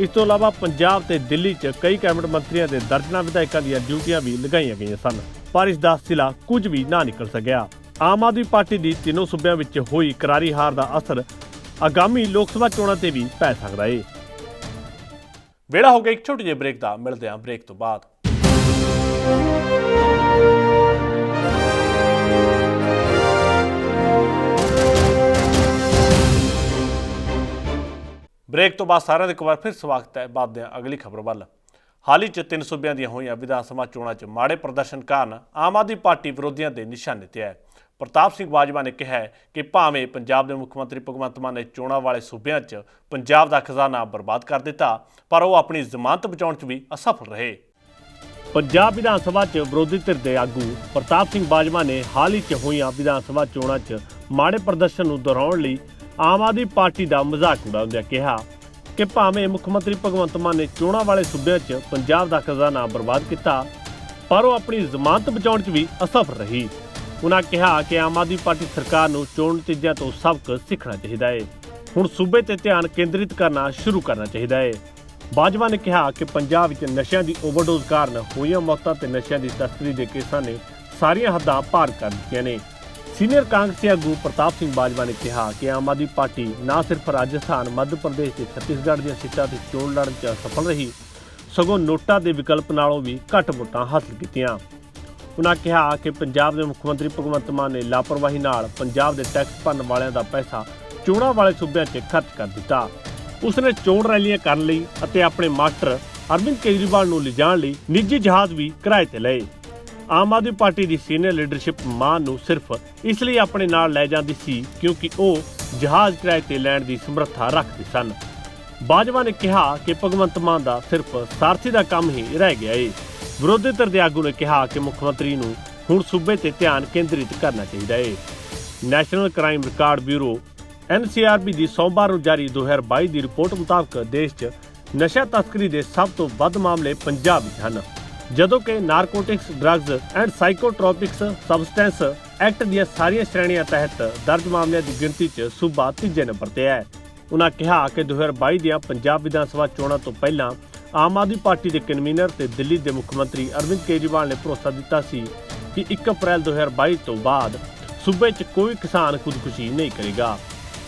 ਇਸ ਤੋਂ ਇਲਾਵਾ ਪੰਜਾਬ ਤੇ ਦਿੱਲੀ 'ਚ ਕਈ ਕੈਬਨਿਟ ਮੰਤਰੀਆਂ ਦੇ ਦਰਜਨਾਂ ਵਿਧਾਇਕਾਂ ਦੀਆਂ ਡਿਊਟੀਆਂ ਵੀ ਲਗਾਈਆਂ ਗਈਆਂ ਸਨ, ਪਰ ਇਸ ਦਾ ਸਿਲਾ ਕੁਝ ਵੀ ਨਾ ਨਿਕਲ ਸਕਿਆ। ਆਮ ਆਦਮੀ ਪਾਰਟੀ ਦੀ ਤਿੰਨੋਂ ਸੂਬਿਆਂ ਵਿੱਚ ਹੋਈ ਕਰਾਰੀ ਹਾਰ ਦਾ ਅਸਰ ਆਗਾਮੀ ਲੋਕ ਸਭਾ ਚੋਣਾਂ ਤੇ ਵੀ ਪੈ ਸਕਦਾ ਏ। ਵੇਲਾ ਹੋ ਗਿਆ ਇੱਕ ਛੋਟੀ ਜਿਹੀ ਬ੍ਰੇਕ ਦਾ, ਮਿਲਦੇ ਹਾਂ ਬ੍ਰੇਕ ਤੋਂ ਬਾਅਦ। ਬ੍ਰੇਕ ਤੋਂ ਬਾਅਦ ਸਾਰਿਆਂ ਦਾ ਇੱਕ ਵਾਰ ਫਿਰ ਸਵਾਗਤ ਹੈ ਬਾਅਦ ਦੇ ਅਗਲੀ ਖਬਰ ਵੱਲ। ਹਾਲ ਹੀ ਚ ਤਿੰਨ ਸੂਬਿਆਂ ਦੀਆਂ ਹੋਈਆਂ ਵਿਧਾਨ ਸਭਾ ਚੋਣਾਂ 'ਚ ਮਾੜੇ ਪ੍ਰਦਰਸ਼ਨ ਕਾਰਨ ਆਮ ਆਦਮੀ ਪਾਰਟੀ ਵਿਰੋਧੀਆਂ ਦੇ ਨਿਸ਼ਾਨੇ ਤੇ ਹੈ। ਪ੍ਰਤਾਪ ਸਿੰਘ ਬਾਜਵਾ ਨੇ ਕਿਹਾ ਕਿ ਭਾਵੇਂ ਪੰਜਾਬ ਦੇ ਮੁੱਖ ਮੰਤਰੀ ਭਗਵੰਤ ਮਾਨ ਨੇ ਚੋਣਾਂ ਵਾਲੇ ਸੂਬਿਆਂ 'ਚ ਪੰਜਾਬ ਦਾ ਖਜ਼ਾਨਾ ਬਰਬਾਦ ਕਰ ਦਿੱਤਾ, ਪਰ ਉਹ ਆਪਣੀ ਜ਼ਮਾਨਤ ਬਚਾਉਣ 'ਚ ਵੀ ਅਸਫਲ ਰਹੇ। ਪੰਜਾਬ ਵਿਧਾਨ ਸਭਾ 'ਚ ਵਿਰੋਧੀ ਧਿਰ ਦੇ ਆਗੂ ਪ੍ਰਤਾਪ ਸਿੰਘ ਬਾਜਵਾ ਨੇ ਹਾਲ ਹੀ 'ਚ ਹੋਈਆਂ ਵਿਧਾਨ ਸਭਾ ਚੋਣਾਂ 'ਚ ਮਾੜੇ ਪ੍ਰਦਰਸ਼ਨ ਨੂੰ ਦੁਹਰਾਉਣ ਲਈ ਆਮ ਆਦਮੀ ਪਾਰਟੀ ਦਾ ਮਜ਼ਾਕ ਉਡਾਉਂਦਿਆਂ ਕਿਹਾ ਕਿ ਭਾਵੇਂ ਮੁੱਖ ਮੰਤਰੀ ਭਗਵੰਤ ਮਾਨ ਨੇ ਚੋਣਾਂ ਵਾਲੇ ਸੂਬਿਆਂ 'ਚ ਪੰਜਾਬ ਦਾ ਖਜ਼ਾਨਾ ਬਰਬਾਦ ਕੀਤਾ, ਪਰ ਉਹ ਆਪਣੀ ਜ਼ਮਾਨਤ ਬਚਾਉਣ 'ਚ ਵੀ ਅਸਫਲ ਰਹੀ। ਉਹਨਾਂ ਕਿਹਾ ਕਿ ਆਮ ਆਦਮੀ ਪਾਰਟੀ ਸਰਕਾਰ ਨੂੰ ਚੋਣ ਨਤੀਜਿਆਂ ਤੋਂ ਸਬਕ ਸਿੱਖਣਾ ਚਾਹੀਦਾ ਹੈ ਹੁਣ ਸੂਬੇ ਤੇ ਧਿਆਨ ਕੇਂਦਰਿਤ ਕਰਨਾ ਸ਼ੁਰੂ ਕਰਨਾ ਚਾਹੀਦਾ ਹੈ ਬਾਜਵਾ ਨੇ ਕਿਹਾ ਕਿ ਪੰਜਾਬ ਵਿੱਚ ਨਸ਼ਿਆਂ ਦੀ ਓਵਰਡੋਜ਼ ਕਾਰਨ ਹੋਈਆਂ ਮੌਤਾਂ ਤੇ ਨਸ਼ਿਆਂ ਦੀ ਤਸਕਰੀ ਦੇ ਕੇਸਾਂ ਨੇ ਸਾਰੀਆਂ ਹੱਦਾਂ ਪਾਰ ਕਰ ਦਿੱਤੀਆਂ ਨੇ। ਸੀਨੀਅਰ ਕਾਂਗਰਸੀ ਆਗੂ ਪ੍ਰਤਾਪ ਸਿੰਘ ਬਾਜਵਾ ਨੇ ਕਿਹਾ ਕਿ ਆਮ ਆਦਮੀ ਪਾਰਟੀ ਨਾ ਸਿਰਫ ਰਾਜਸਥਾਨ, ਮੱਧ ਪ੍ਰਦੇਸ਼ ਤੇ ਛੱਤੀਸਗੜ੍ਹ ਦੀਆਂ ਸੀਟਾਂ ਤੇ ਚੋਣ ਲੜਨ 'ਚ ਅਸਫਲ ਰਹੀ, ਸਗੋਂ ਨੋਟਾਂ ਦੇ ਵਿਕਲਪ ਨਾਲੋਂ ਵੀ ਘੱਟ ਵੋਟਾਂ ਹਾਸਲ ਕੀਤੀਆਂ। ਉਨ੍ਹਾਂ ਕਿਹਾ ਕਿ ਪੰਜਾਬ ਦੇ ਮੁੱਖ ਮੰਤਰੀ ਭਗਵੰਤ ਮਾਨ ਨੇ ਲਾਪਰਵਾਹੀ ਨਾਲ ਪੰਜਾਬ ਦੇ ਟੈਕਸ ਭਰਨ ਵਾਲਿਆਂ ਦਾ ਪੈਸਾ ਚੋਣਾਂ ਵਾਲੇ ਸੂਬਿਆਂ 'ਚ ਖਰਚ ਕਰ ਦਿੱਤਾ। ਉਸਨੇ ਚੋਣ ਰੈਲੀਆਂ ਕਰਨ ਲਈ ਅਤੇ ਆਪਣੇ ਮਾਸਟਰ ਅਰਵਿੰਦ ਕੇਜਰੀਵਾਲ ਨੂੰ ਲਿਜਾਣ ਲਈ ਨਿੱਜੀ ਜਹਾਜ਼ ਵੀ ਕਿਰਾਏ ਤੇ ਲਏ। ਆਮ ਆਦਮੀ ਪਾਰਟੀ ਦੀ ਸੀਨੀਅਰ ਲੀਡਰਸ਼ਿਪ ਮਾਨ ਨੂੰ ਸਿਰਫ ਇਸ ਲਈ ਆਪਣੇ ਨਾਲ ਲੈ ਜਾਂਦੀ ਸੀ ਕਿਉਂਕਿ ਉਹ ਜਹਾਜ਼ ਕਿਰਾਏ ਤੇ ਲੈਣ ਦੀ ਸਮਰੱਥਾ ਰੱਖਦੇ ਸਨ। ਬਾਜਵਾ ਨੇ ਕਿਹਾ ਕਿ ਭਗਵੰਤ ਮਾਨ ਦਾ ਸਿਰਫ ਸਾਰਥੀ ਦਾ ਕੰਮ ਹੀ ਰਹਿ ਗਿਆ ਏ। ਵਿਰੋਧੀ ਧਿਰ ਦੇ ਆਗੂ ਨੇ ਕਿਹਾ ਕਿ ਮੁੱਖ ਮੰਤਰੀ ਨੂੰ ਹੁਣ ਸੂਬੇ ਤੇ ਧਿਆਨ ਕੇਂਦਰਿਤ ਕਰਨਾ ਚਾਹੀਦਾ ਏ। National Crime Record Bureau NCRB ਦੀ ਸੋਮਵਾਰ ਨੂੰ ਜਾਰੀ 2022 ਦੀ ਰਿਪੋਰਟ ਮੁਤਾਬਕ ਦੇਸ਼ 'ਚ ਨਸ਼ਾ ਤਸਕਰੀ ਦੇ ਸਭ ਤੋਂ ਵੱਧ ਮਾਮਲੇ ਪੰਜਾਬ ਵਿੱਚ ਹਨ। ਜਦੋਂ ਕਿ Narcotics, Drugs and Psychotropics Substance Act ਦੀਆਂ ਸਾਰੀਆਂ ਸ਼੍ਰੇਣੀਆਂ ਤਹਿਤ ਦਰਜ ਮਾਮਲਿਆਂ ਦੀ ਗਿਣਤੀ 'ਚ ਸੂਬਾ ਤੀਜੇ ਨੰਬਰ ਤੇ ਹੈ। ਉਨ੍ਹਾਂ ਕਿਹਾ ਕਿ 2022 ਦੀਆਂ ਪੰਜਾਬ ਵਿਧਾਨ ਸਭਾ ਚੋਣਾਂ ਤੋਂ ਪਹਿਲਾਂ ਆਮ ਆਦਮੀ ਪਾਰਟੀ ਦੇ ਕਨਵੀਨਰ ਤੇ ਦਿੱਲੀ ਦੇ ਮੁੱਖ ਮੰਤਰੀ ਅਰਵਿੰਦ ਕੇਜਰੀਵਾਲ ਨੇ ਭਰੋਸਾ ਦਿੱਤਾ ਸੀ ਕਿ 1 ਅਪ੍ਰੈਲ 2022 ਤੋਂ ਬਾਅਦ ਸੂਬੇ 'ਚ ਕੋਈ ਕਿਸਾਨ ਖੁਦਕੁਸ਼ੀ ਨਹੀਂ ਕਰੇਗਾ।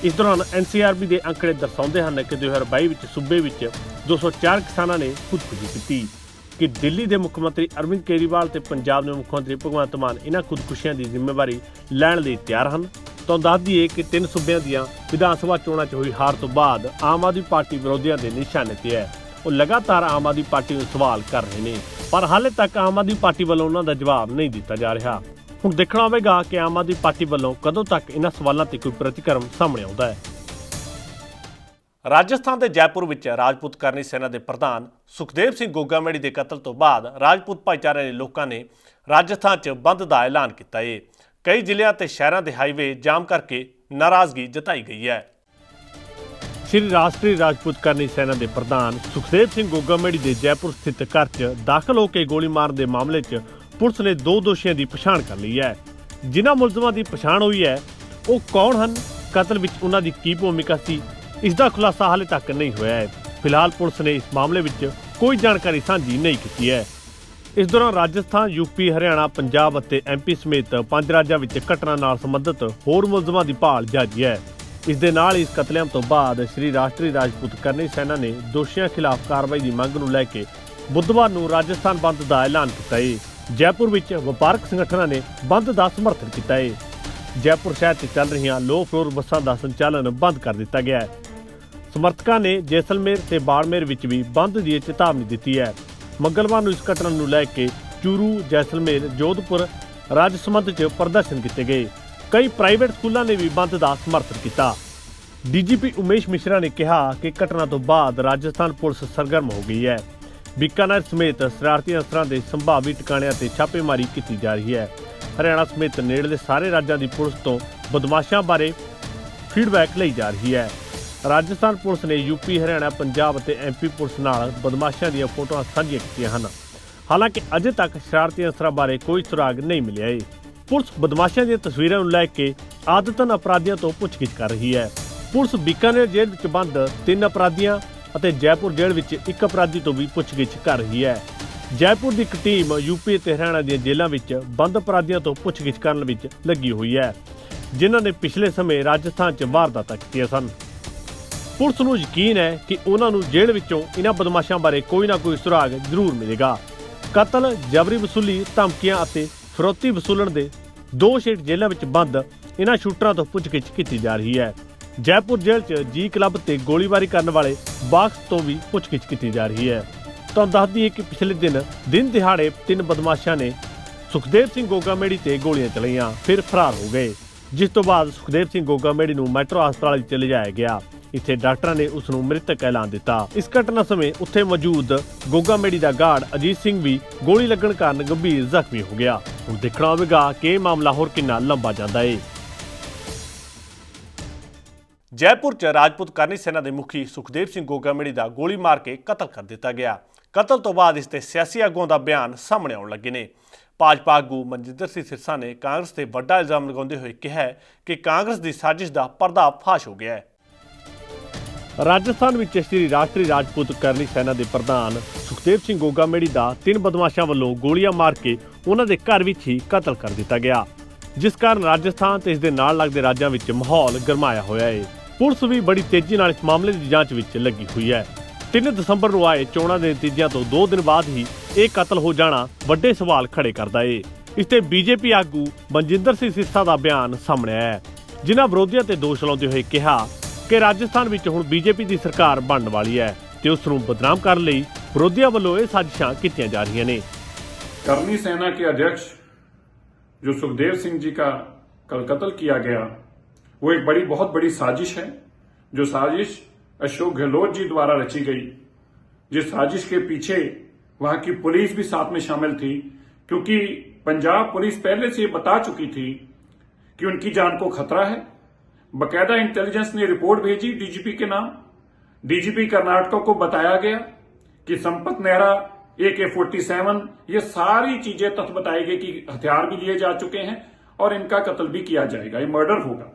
ਇਸ ਦੌਰਾਨ ਐਨਸੀਆਰਬੀ ਦੇ ਅੰਕੜੇ ਦਰਸਾਉਂਦੇ ਹਨ ਕਿ 2022 ਵਿੱਚ ਸੂਬੇ ਵਿੱਚ 204 ਕਿਸਾਨਾਂ ਨੇ ਖੁਦਕੁਸ਼ੀ ਕੀਤੀ। ਕਿ ਦਿੱਲੀ ਦੇ ਮੁੱਖ ਮੰਤਰੀ ਅਰਵਿੰਦ ਕੇਜਰੀਵਾਲ ਤੇ ਪੰਜਾਬ ਦੇ ਮੁੱਖ ਮੰਤਰੀ ਭਗਵੰਤ ਮਾਨ ਇਹਨਾਂ ਖੁਦਕੁਸ਼ੀਆਂ ਦੀ ਜ਼ਿੰਮੇਵਾਰੀ ਲੈਣ ਲਈ ਤਿਆਰ ਹਨ। ਤਾਂ ਦੱਸ ਦਈਏ ਕਿ ਤਿੰਨ ਸੂਬਿਆਂ ਦੀਆਂ ਵਿਧਾਨ ਸਭਾ ਚੋਣਾਂ 'ਚ ਹੋਈ ਹਾਰ ਤੋਂ ਬਾਅਦ ਆਮ ਆਦਮੀ ਪਾਰਟੀ ਵਿਰੋਧੀਆਂ ਦੇ ਨਿਸ਼ਾਨੇ ਤੇ ਹੈ। ਉਹ ਲਗਾਤਾਰ ਆਮ ਆਦਮੀ ਪਾਰਟੀ ਨੂੰ ਸਵਾਲ ਕਰ ਰਹੇ ਨੇ, ਪਰ ਹਾਲੇ ਤੱਕ ਆਮ ਆਦਮੀ ਪਾਰਟੀ ਵੱਲੋਂ ਉਹਨਾਂ ਦਾ ਜਵਾਬ ਨਹੀਂ ਦਿੱਤਾ ਜਾ ਰਿਹਾ। ਹੁਣ ਦੇਖਣਾ ਹੋਵੇਗਾ ਕਿ ਆਮ ਆਦਮੀ ਪਾਰਟੀ ਵੱਲੋਂ ਕਦੋਂ ਤੱਕ ਇਹਨਾਂ ਸਵਾਲਾਂ ਤੇ ਕੋਈ ਪ੍ਰਤੀਕਰਮ ਸਾਹਮਣੇ ਆਉਂਦਾ ਹੈ। ਰਾਜਸਥਾਨ ਦੇ ਜੈਪੁਰ ਵਿੱਚ ਰਾਜਪੂਤ ਕਰਨੀ ਸੈਨਾ ਦੇ ਪ੍ਰਧਾਨ ਸੁਖਦੇਵ ਸਿੰਘ ਗੋਗਾਮੇੜੀ ਦੇ ਕਤਲ ਤੋਂ ਬਾਅਦ ਰਾਜਪੂਤ ਭਾਈਚਾਰੇ ਦੇ ਲੋਕਾਂ ਨੇ ਰਾਜਸਥਾਨ 'ਚ ਬੰਦ ਦਾ ਐਲਾਨ ਕੀਤਾ। ਏ ਕਈ ਜ਼ਿਲ੍ਹਿਆਂ ਤੇ ਸ਼ਹਿਰਾਂ ਦੇ ਹਾਈਵੇ ਜਾਮ ਕਰਕੇ ਨਾਰਾਜ਼ਗੀ ਜਤਾਈ ਗਈ ਹੈ। ਸ਼੍ਰੀ ਰਾਸ਼ਟਰੀ ਰਾਜਪੂਤ ਕਰਨੀ ਸੈਨਾ ਦੇ ਪ੍ਰਧਾਨ ਸੁਖਦੇਵ ਸਿੰਘ ਗੋਗਾਮੇੜੀ ਦੇ ਜੈਪੁਰ ਸਥਿਤ ਘਰ 'ਚ ਦਾਖਲ ਹੋ ਕੇ ਗੋਲੀ ਮਾਰਨ ਦੇ ਮਾਮਲੇ 'ਚ ਪੁਲਿਸ ਨੇ ਦੋ ਦੋਸ਼ੀਆਂ ਦੀ ਪਛਾਣ ਕਰ ਲਈ ਹੈ। ਜਿਨ੍ਹਾਂ ਮੁਲਜ਼ਮਾਂ ਦੀ ਪਛਾਣ ਹੋਈ ਹੈ, ਉਹ ਕੌਣ ਹਨ? ਕਤਲ ਵਿੱਚ ਉਹਨਾਂ ਦੀ ਕੀ ਭੂਮਿਕਾ ਸੀ? ਇਸ ਦਾ ਖੁਲਾਸਾ ਹਾਲੇ ਤੱਕ ਨਹੀਂ ਹੋਇਆ ਹੈ। ਫਿਲਹਾਲ ਪੁਲਿਸ ਨੇ ਇਸ ਮਾਮਲੇ ਵਿੱਚ ਕੋਈ ਜਾਣਕਾਰੀ ਸਾਂਝੀ ਨਹੀਂ ਕੀਤੀ ਹੈ। ਇਸ ਦੌਰਾਨ ਰਾਜਸਥਾਨ ਯੂਪੀ ਹਰਿਆਣਾ, ਪੰਜਾਬ ਅਤੇ ਐਮਪੀ ਸਮੇਤ ਪੰਜ ਰਾਜਾਂ ਵਿੱਚ ਘਟਨਾ ਨਾਲ ਸੰਬੰਧਿਤ ਹੋਰ ਮੁਲਜ਼ਮਾਂ ਦੀ ਭਾਲ ਜਾਰੀ ਹੈ। ਇਸ ਦੇ ਨਾਲ ਇਸ ਕਤਲੇਆਮ ਤੋਂ ਬਾਅਦ ਸ਼੍ਰੀ ਰਾਸ਼ਟਰੀ ਰਾਜਪੂਤ ਕਰਨੀ ਸੈਨਾ ਨੇ ਦੋਸ਼ੀਆਂ ਖਿਲਾਫ ਕਾਰਵਾਈ ਦੀ ਮੰਗ ਨੂੰ ਲੈ ਕੇ ਬੁੱਧਵਾਰ ਨੂੰ ਰਾਜਸਥਾਨ ਬੰਦ ਦਾ ਐਲਾਨ ਕੀਤਾ ਹੈ। ਜੈਪੁਰ ਵਿੱਚ ਵਪਾਰਕ ਸੰਗਠਨਾਂ ਨੇ ਬੰਦ ਦਾ ਸਮਰਥਨ ਕੀਤਾ ਹੈ। ਜੈਪੁਰ ਸ਼ਹਿਰ 'ਚ ਚੱਲ ਰਹੀਆਂ ਲੋ ਫਲੋਰ ਬੱਸਾਂ ਦਾ ਸੰਚਾਲਨ ਬੰਦ ਕਰ ਦਿੱਤਾ ਗਿਆ ਹੈ। ਸਮਰਥਕਾਂ ਨੇ ਜੈਸਲਮੇਰ ਤੇ ਬਾੜਮੇਰ ਵਿੱਚ ਵੀ ਬੰਦ ਦੀ ਚੇਤਾਵਨੀ ਦਿੱਤੀ ਹੈ। ਮੰਗਲਵਾਰ ਨੂੰ ਇਸ ਘਟਨਾ ਨੂੰ ਲੈ ਕੇ ਚੂਰੂ, ਜੈਸਲਮੇਰ, ਜੋਧਪੁਰ ਰਾਜਸਮੰਦ 'ਚ ਪ੍ਰਦਰਸ਼ਨ ਕੀਤੇ ਗਏ। ਕਈ ਪ੍ਰਾਈਵੇਟ ਸਕੂਲਾਂ ਨੇ ਵੀ ਬੰਦ ਦਾ ਸਮਰਥਨ ਕੀਤਾ। ਡੀਜੀਪੀ ਉਮੇਸ਼ ਮਿਸ਼ਰਾ ਨੇ ਕਿਹਾ ਕਿ ਘਟਨਾ ਤੋਂ ਬਾਅਦ ਰਾਜਸਥਾਨ ਪੁਲਿਸ ਸਰਗਰਮ ਹੋ ਗਈ ਹੈ। ਬੀਕਾਨੇਰ ਸਮੇਤ ਸ਼ਰਾਰਤੀ ਅਸਰਾਂ ਦੇ ਸੰਭਾਵੀ ਟਿਕਾਣਿਆਂ ਤੇ ਛਾਪੇਮਾਰੀ ਕੀਤੀ ਜਾ ਰਹੀ ਹੈ। ਹਰਿਆਣਾ ਸਮੇਤ ਨੇੜਲੇ ਸਾਰੇ ਰਾਜਾਂ ਦੀ ਪੁਲਿਸ ਤੋਂ ਬਦਮਾਸ਼ਾਂ ਬਾਰੇ ਫੀਡਬੈਕ ਲਈ ਜਾ ਰਹੀ ਹੈ। ਰਾਜਸਥਾਨ ਪੁਲਿਸ ਨੇ ਯੂਪੀ, ਹਰਿਆਣਾ, ਪੰਜਾਬ ਅਤੇ ਐਮਪੀ ਪੁਲਿਸ ਨਾਲ ਬਦਮਾਸ਼ਾਂ ਦੀਆਂ ਫੋਟੋਆਂ ਸਾਂਝੀਆਂ ਕੀਤੀਆਂ ਹਨ। ਹਾਲਾਂਕਿ ਅਜੇ ਤੱਕ ਸ਼ਰਾਰਤੀ ਅਸਰਾਂ ਬਾਰੇ ਕੋਈ ਸੁਰਾਗ ਨਹੀਂ ਮਿਲਿਆ ਹੈ ਪੁਲਿਸ ਬਦਮਾਸ਼ਾਂ ਦੀਆਂ ਤਸਵੀਰਾਂ ਨੂੰ ਲੈ ਕੇ ਆਦਤਨ ਅਪਰਾਧੀਆਂ ਤੋਂ ਪੁੱਛਗਿੱਛ ਕਰ ਰਹੀ ਹੈ। ਪੁਲਿਸ ਬੀਕਾਨੇਰ ਜੇਲ੍ਹ ਵਿੱਚ ਬੰਦ ਤਿੰਨ ਅਪਰਾਧੀਆਂ ਅਤੇ ਜੈਪੁਰ ਜੇਲ੍ਹ ਵਿੱਚ ਇੱਕ ਅਪਰਾਧੀ ਤੋਂ ਵੀ ਪੁੱਛਗਿੱਛ ਕਰ ਰਹੀ ਹੈ। ਜੈਪੁਰ ਦੀ ਇੱਕ ਟੀਮ ਯੂਪੀ ਅਤੇ ਹਰਿਆਣਾ ਦੀਆਂ ਜੇਲ੍ਹਾਂ ਵਿੱਚ ਬੰਦ ਅਪਰਾਧੀਆਂ ਤੋਂ ਪੁੱਛਗਿੱਛ ਕਰਨ ਵਿੱਚ ਲੱਗੀ ਹੋਈ ਹੈ, ਜਿਨ੍ਹਾਂ ਨੇ ਪਿਛਲੇ ਸਮੇਂ ਰਾਜਸਥਾਨ 'ਚ ਵਾਰਦਾਤਾਂ ਕੀਤੀਆਂ ਸਨ। ਪੁਲਿਸ ਨੂੰ ਯਕੀਨ ਹੈ ਕਿ ਉਹਨਾਂ ਨੂੰ ਜੇਲ੍ਹ ਵਿੱਚੋਂ ਇਹਨਾਂ ਬਦਮਾਸ਼ਾਂ ਬਾਰੇ ਕੋਈ ਨਾ ਕੋਈ ਸੁਰਾਗ ਜ਼ਰੂਰ ਮਿਲੇਗਾ। ਕਤਲ, ਜਬਰੀ ਵਸੂਲੀ, ਧਮਕੀਆਂ ਅਤੇ ਫਰੋਤੀ ਵਸੂਲਣ ਦੇ ਦੋ ਸ਼ੇਟ ਜੇਲ੍ਹਾਂ ਵਿੱਚ ਬੰਦ ਇਹਨਾਂ ਸ਼ੂਟਰਾਂ ਤੋਂ ਪੁੱਛਗਿੱਛ ਕੀਤੀ ਜਾ ਰਹੀ ਹੈ। ਜੈਪੁਰ ਜੇਲ੍ਹ 'ਚ ਜੀ ਕਲੱਬ ਤੇ ਗੋਲੀਬਾਰੀ ਕਰਨ ਵਾਲੇ ਬਾਕਸ ਤੋਂ ਵੀ ਪੁੱਛਗਿੱਛ ਕੀਤੀ ਜਾ ਰਹੀ ਹੈ। ਤੁਹਾਨੂੰ ਦੱਸ ਦਈਏ ਕਿ ਪਿਛਲੇ ਦਿਨ ਦਿਨ ਦਿਹਾੜੇ ਤਿੰਨ ਬਦਮਾਸ਼ਾਂ ਨੇ ਸੁਖਦੇਵ ਸਿੰਘ ਗੋਗਾ ਮੇੜੀ ਤੇ ਗੋਲੀਆਂ ਚਲਾਈਆਂ, ਫਿਰ ਫਰਾਰ ਹੋ ਗਏ। ਜਿਸ ਤੋਂ ਬਾਅਦ ਸੁਖਦੇਵ ਸਿੰਘ ਗੋਗਾਮੇੜੀ ਨੂੰ ਮੈਟਰੋ ਹਸਪਤਾਲ ਵਿੱਚ ਲਿਜਾਇਆ ਗਿਆ। ਇੱਥੇ ਡਾਕਟਰਾਂ ਨੇ ਉਸ ਨੂੰ ਮ੍ਰਿਤਕ ਐਲਾਨ ਦਿੱਤਾ। ਇਸ ਘਟਨਾ ਸਮੇਂ ਉੱਥੇ ਮੌਜੂਦ ਗੋਗਾਮੇੜੀ ਦਾ ਗਾਰਡ ਅਜੀਤ ਸਿੰਘ ਵੀ ਗੋਲੀ ਲੱਗਣ ਕਾਰਨ ਗੰਭੀਰ ਜ਼ਖਮੀ ਹੋ ਗਿਆ। ਹੁਣ ਦੇਖਣਾ ਹੋਵੇਗਾ ਕਿ ਇਹ ਮਾਮਲਾ ਹੋਰ ਕਿੰਨਾ ਲੰਬਾ ਜਾਂਦਾ ਹੈ ਜੈਪੁਰ 'ਚ ਰਾਜਪੂਤ ਕਰਨੀ ਸੈਨਾ ਦੇ ਮੁਖੀ ਸੁਖਦੇਵ ਸਿੰਘ ਗੋਗਾਮੇੜੀ ਦਾ ਗੋਲੀ ਮਾਰ ਕੇ ਕਤਲ ਕਰ ਦਿੱਤਾ ਗਿਆ। ਕਤਲ ਤੋਂ ਬਾਅਦ ਇਸ ਤੇ ਸਿਆਸੀ ਆਗੂਆਂ ਦਾ ਬਿਆਨ ਸਾਹਮਣੇ ਆਉਣ ਲੱਗੇ ਨੇ। ਭਾਜਪਾ ਆਗੂ ਮਨਜਿੰਦਰ ਸਿੰਘ ਸਿਰਸਾ ਨੇ ਕਾਂਗਰਸ ਤੇ ਵੱਡਾ ਇਲਜ਼ਾਮ ਲਗਾਉਂਦੇ ਹੋਏ ਕਿਹਾ ਕਿ ਕਾਂਗਰਸ ਦੀ ਸਾਜ਼ਿਸ਼ ਦਾ ਪਰਦਾ ਫਾਸ਼ ਹੋ ਗਿਆ ਹੈ। ਰਾਜਸਥਾਨ ਵਿੱਚ ਸ਼੍ਰੀ ਰਾਸ਼ਟਰੀ ਰਾਜਪੂਤ ਕਰਨੀ ਸੈਨਾ ਦੇ ਪ੍ਰਧਾਨ ਸੁਖਦੇਵ ਸਿੰਘ ਗੋਗਾਮੇੜੀ ਦਾ ਤਿੰਨ ਬਦਮਾਸ਼ਾਂ ਵੱਲੋਂ ਗੋਲੀਆਂ ਮਾਰ ਕੇ ਉਹਨਾਂ ਦੇ ਘਰ ਵਿੱਚ ਹੀ ਕਤਲ ਕਰ ਦਿੱਤਾ ਗਿਆ, ਜਿਸ ਕਾਰਨ ਰਾਜਸਥਾਨ ਤੇ ਇਸ ਦੇ ਨਾਲ ਲੱਗਦੇ ਰਾਜਾਂ ਵਿੱਚ ਮਾਹੌਲ ਗਰਮਾਇਆ ਹੋਇਆ ਹੈ ਪੁਲਿਸ ਵੀ ਬੜੀ ਤੇਜ਼ੀ ਨਾਲ ਇਸ ਮਾਮਲੇ ਦੀ ਜਾਂਚ ਵਿੱਚ ਲੱਗੀ ਹੋਈ ਹੈ। 3 ਦਸੰਬਰ ਨੂੰ ਆਏ ਚੋਣਾਂ ਦੇ ਨਤੀਜਿਆਂ ਤੋਂ 2 ਦਿਨ ਬਾਅਦ ਹੀ ਇਹ ਕਤਲ ਹੋ ਜਾਣਾ ਵੱਡੇ ਸਵਾਲ ਖੜੇ ਕਰਦਾ ਏ ਇਸ ਤੇ ਬੀਜੇਪੀ ਆਗੂ ਮਨਜਿੰਦਰ ਸਿੰਘ ਸਿੱਸਾ ਦਾ ਬਿਆਨ ਸਾਹਮਣੇ ਆਇਆ ਹੈ ਜਿਨ੍ਹਾਂ ਵਿਰੋਧੀਆਂ ਤੇ ਦੋਸ਼ ਲਾਉਂਦੇ ਹੋਏ ਕਿਹਾ ਕਿ ਰਾਜਸਥਾਨ ਵਿੱਚ ਹੁਣ ਬੀਜੇਪੀ ਦੀ ਸਰਕਾਰ ਬਣਨ ਵਾਲੀ ਹੈ ਤੇ ਉਸ ਨੂੰ ਬਦਨਾਮ ਕਰਨ ਲਈ ਵਿਰੋਧੀਆਂ ਵੱਲੋਂ ਇਹ ਸਾਜ਼ਿਸ਼ਾਂ ਕੀਤੀਆਂ ਜਾ ਰਹੀਆਂ ਨੇ करनी सेना के अध्यक्ष जो सुखदेव सिंह जी का कल कत्ल किया गया वो एक बड़ी बहुत बड़ी साजिश है जो साजिश अशोक गहलोत जी द्वारा रची गई। जिस साजिश के पीछे वहाँ की पुलिस भी साथ में शामिल थी, क्योंकि पंजाब पुलिस पहले से बता चुकी थी कि उनकी जान को खतरा है। बकायदा इंटेलिजेंस ने रिपोर्ट भेजी डीजीपी के नाम। डीजीपी कर्नाटका को बताया गया कि संपत नेहरा ए के फोर्टी सेवन, ये सारी चीज़ें तथ्य बताई गई कि हथियार भी लिए जा चुके हैं और इनका कत्ल भी किया जाएगा, ये मर्डर होगा।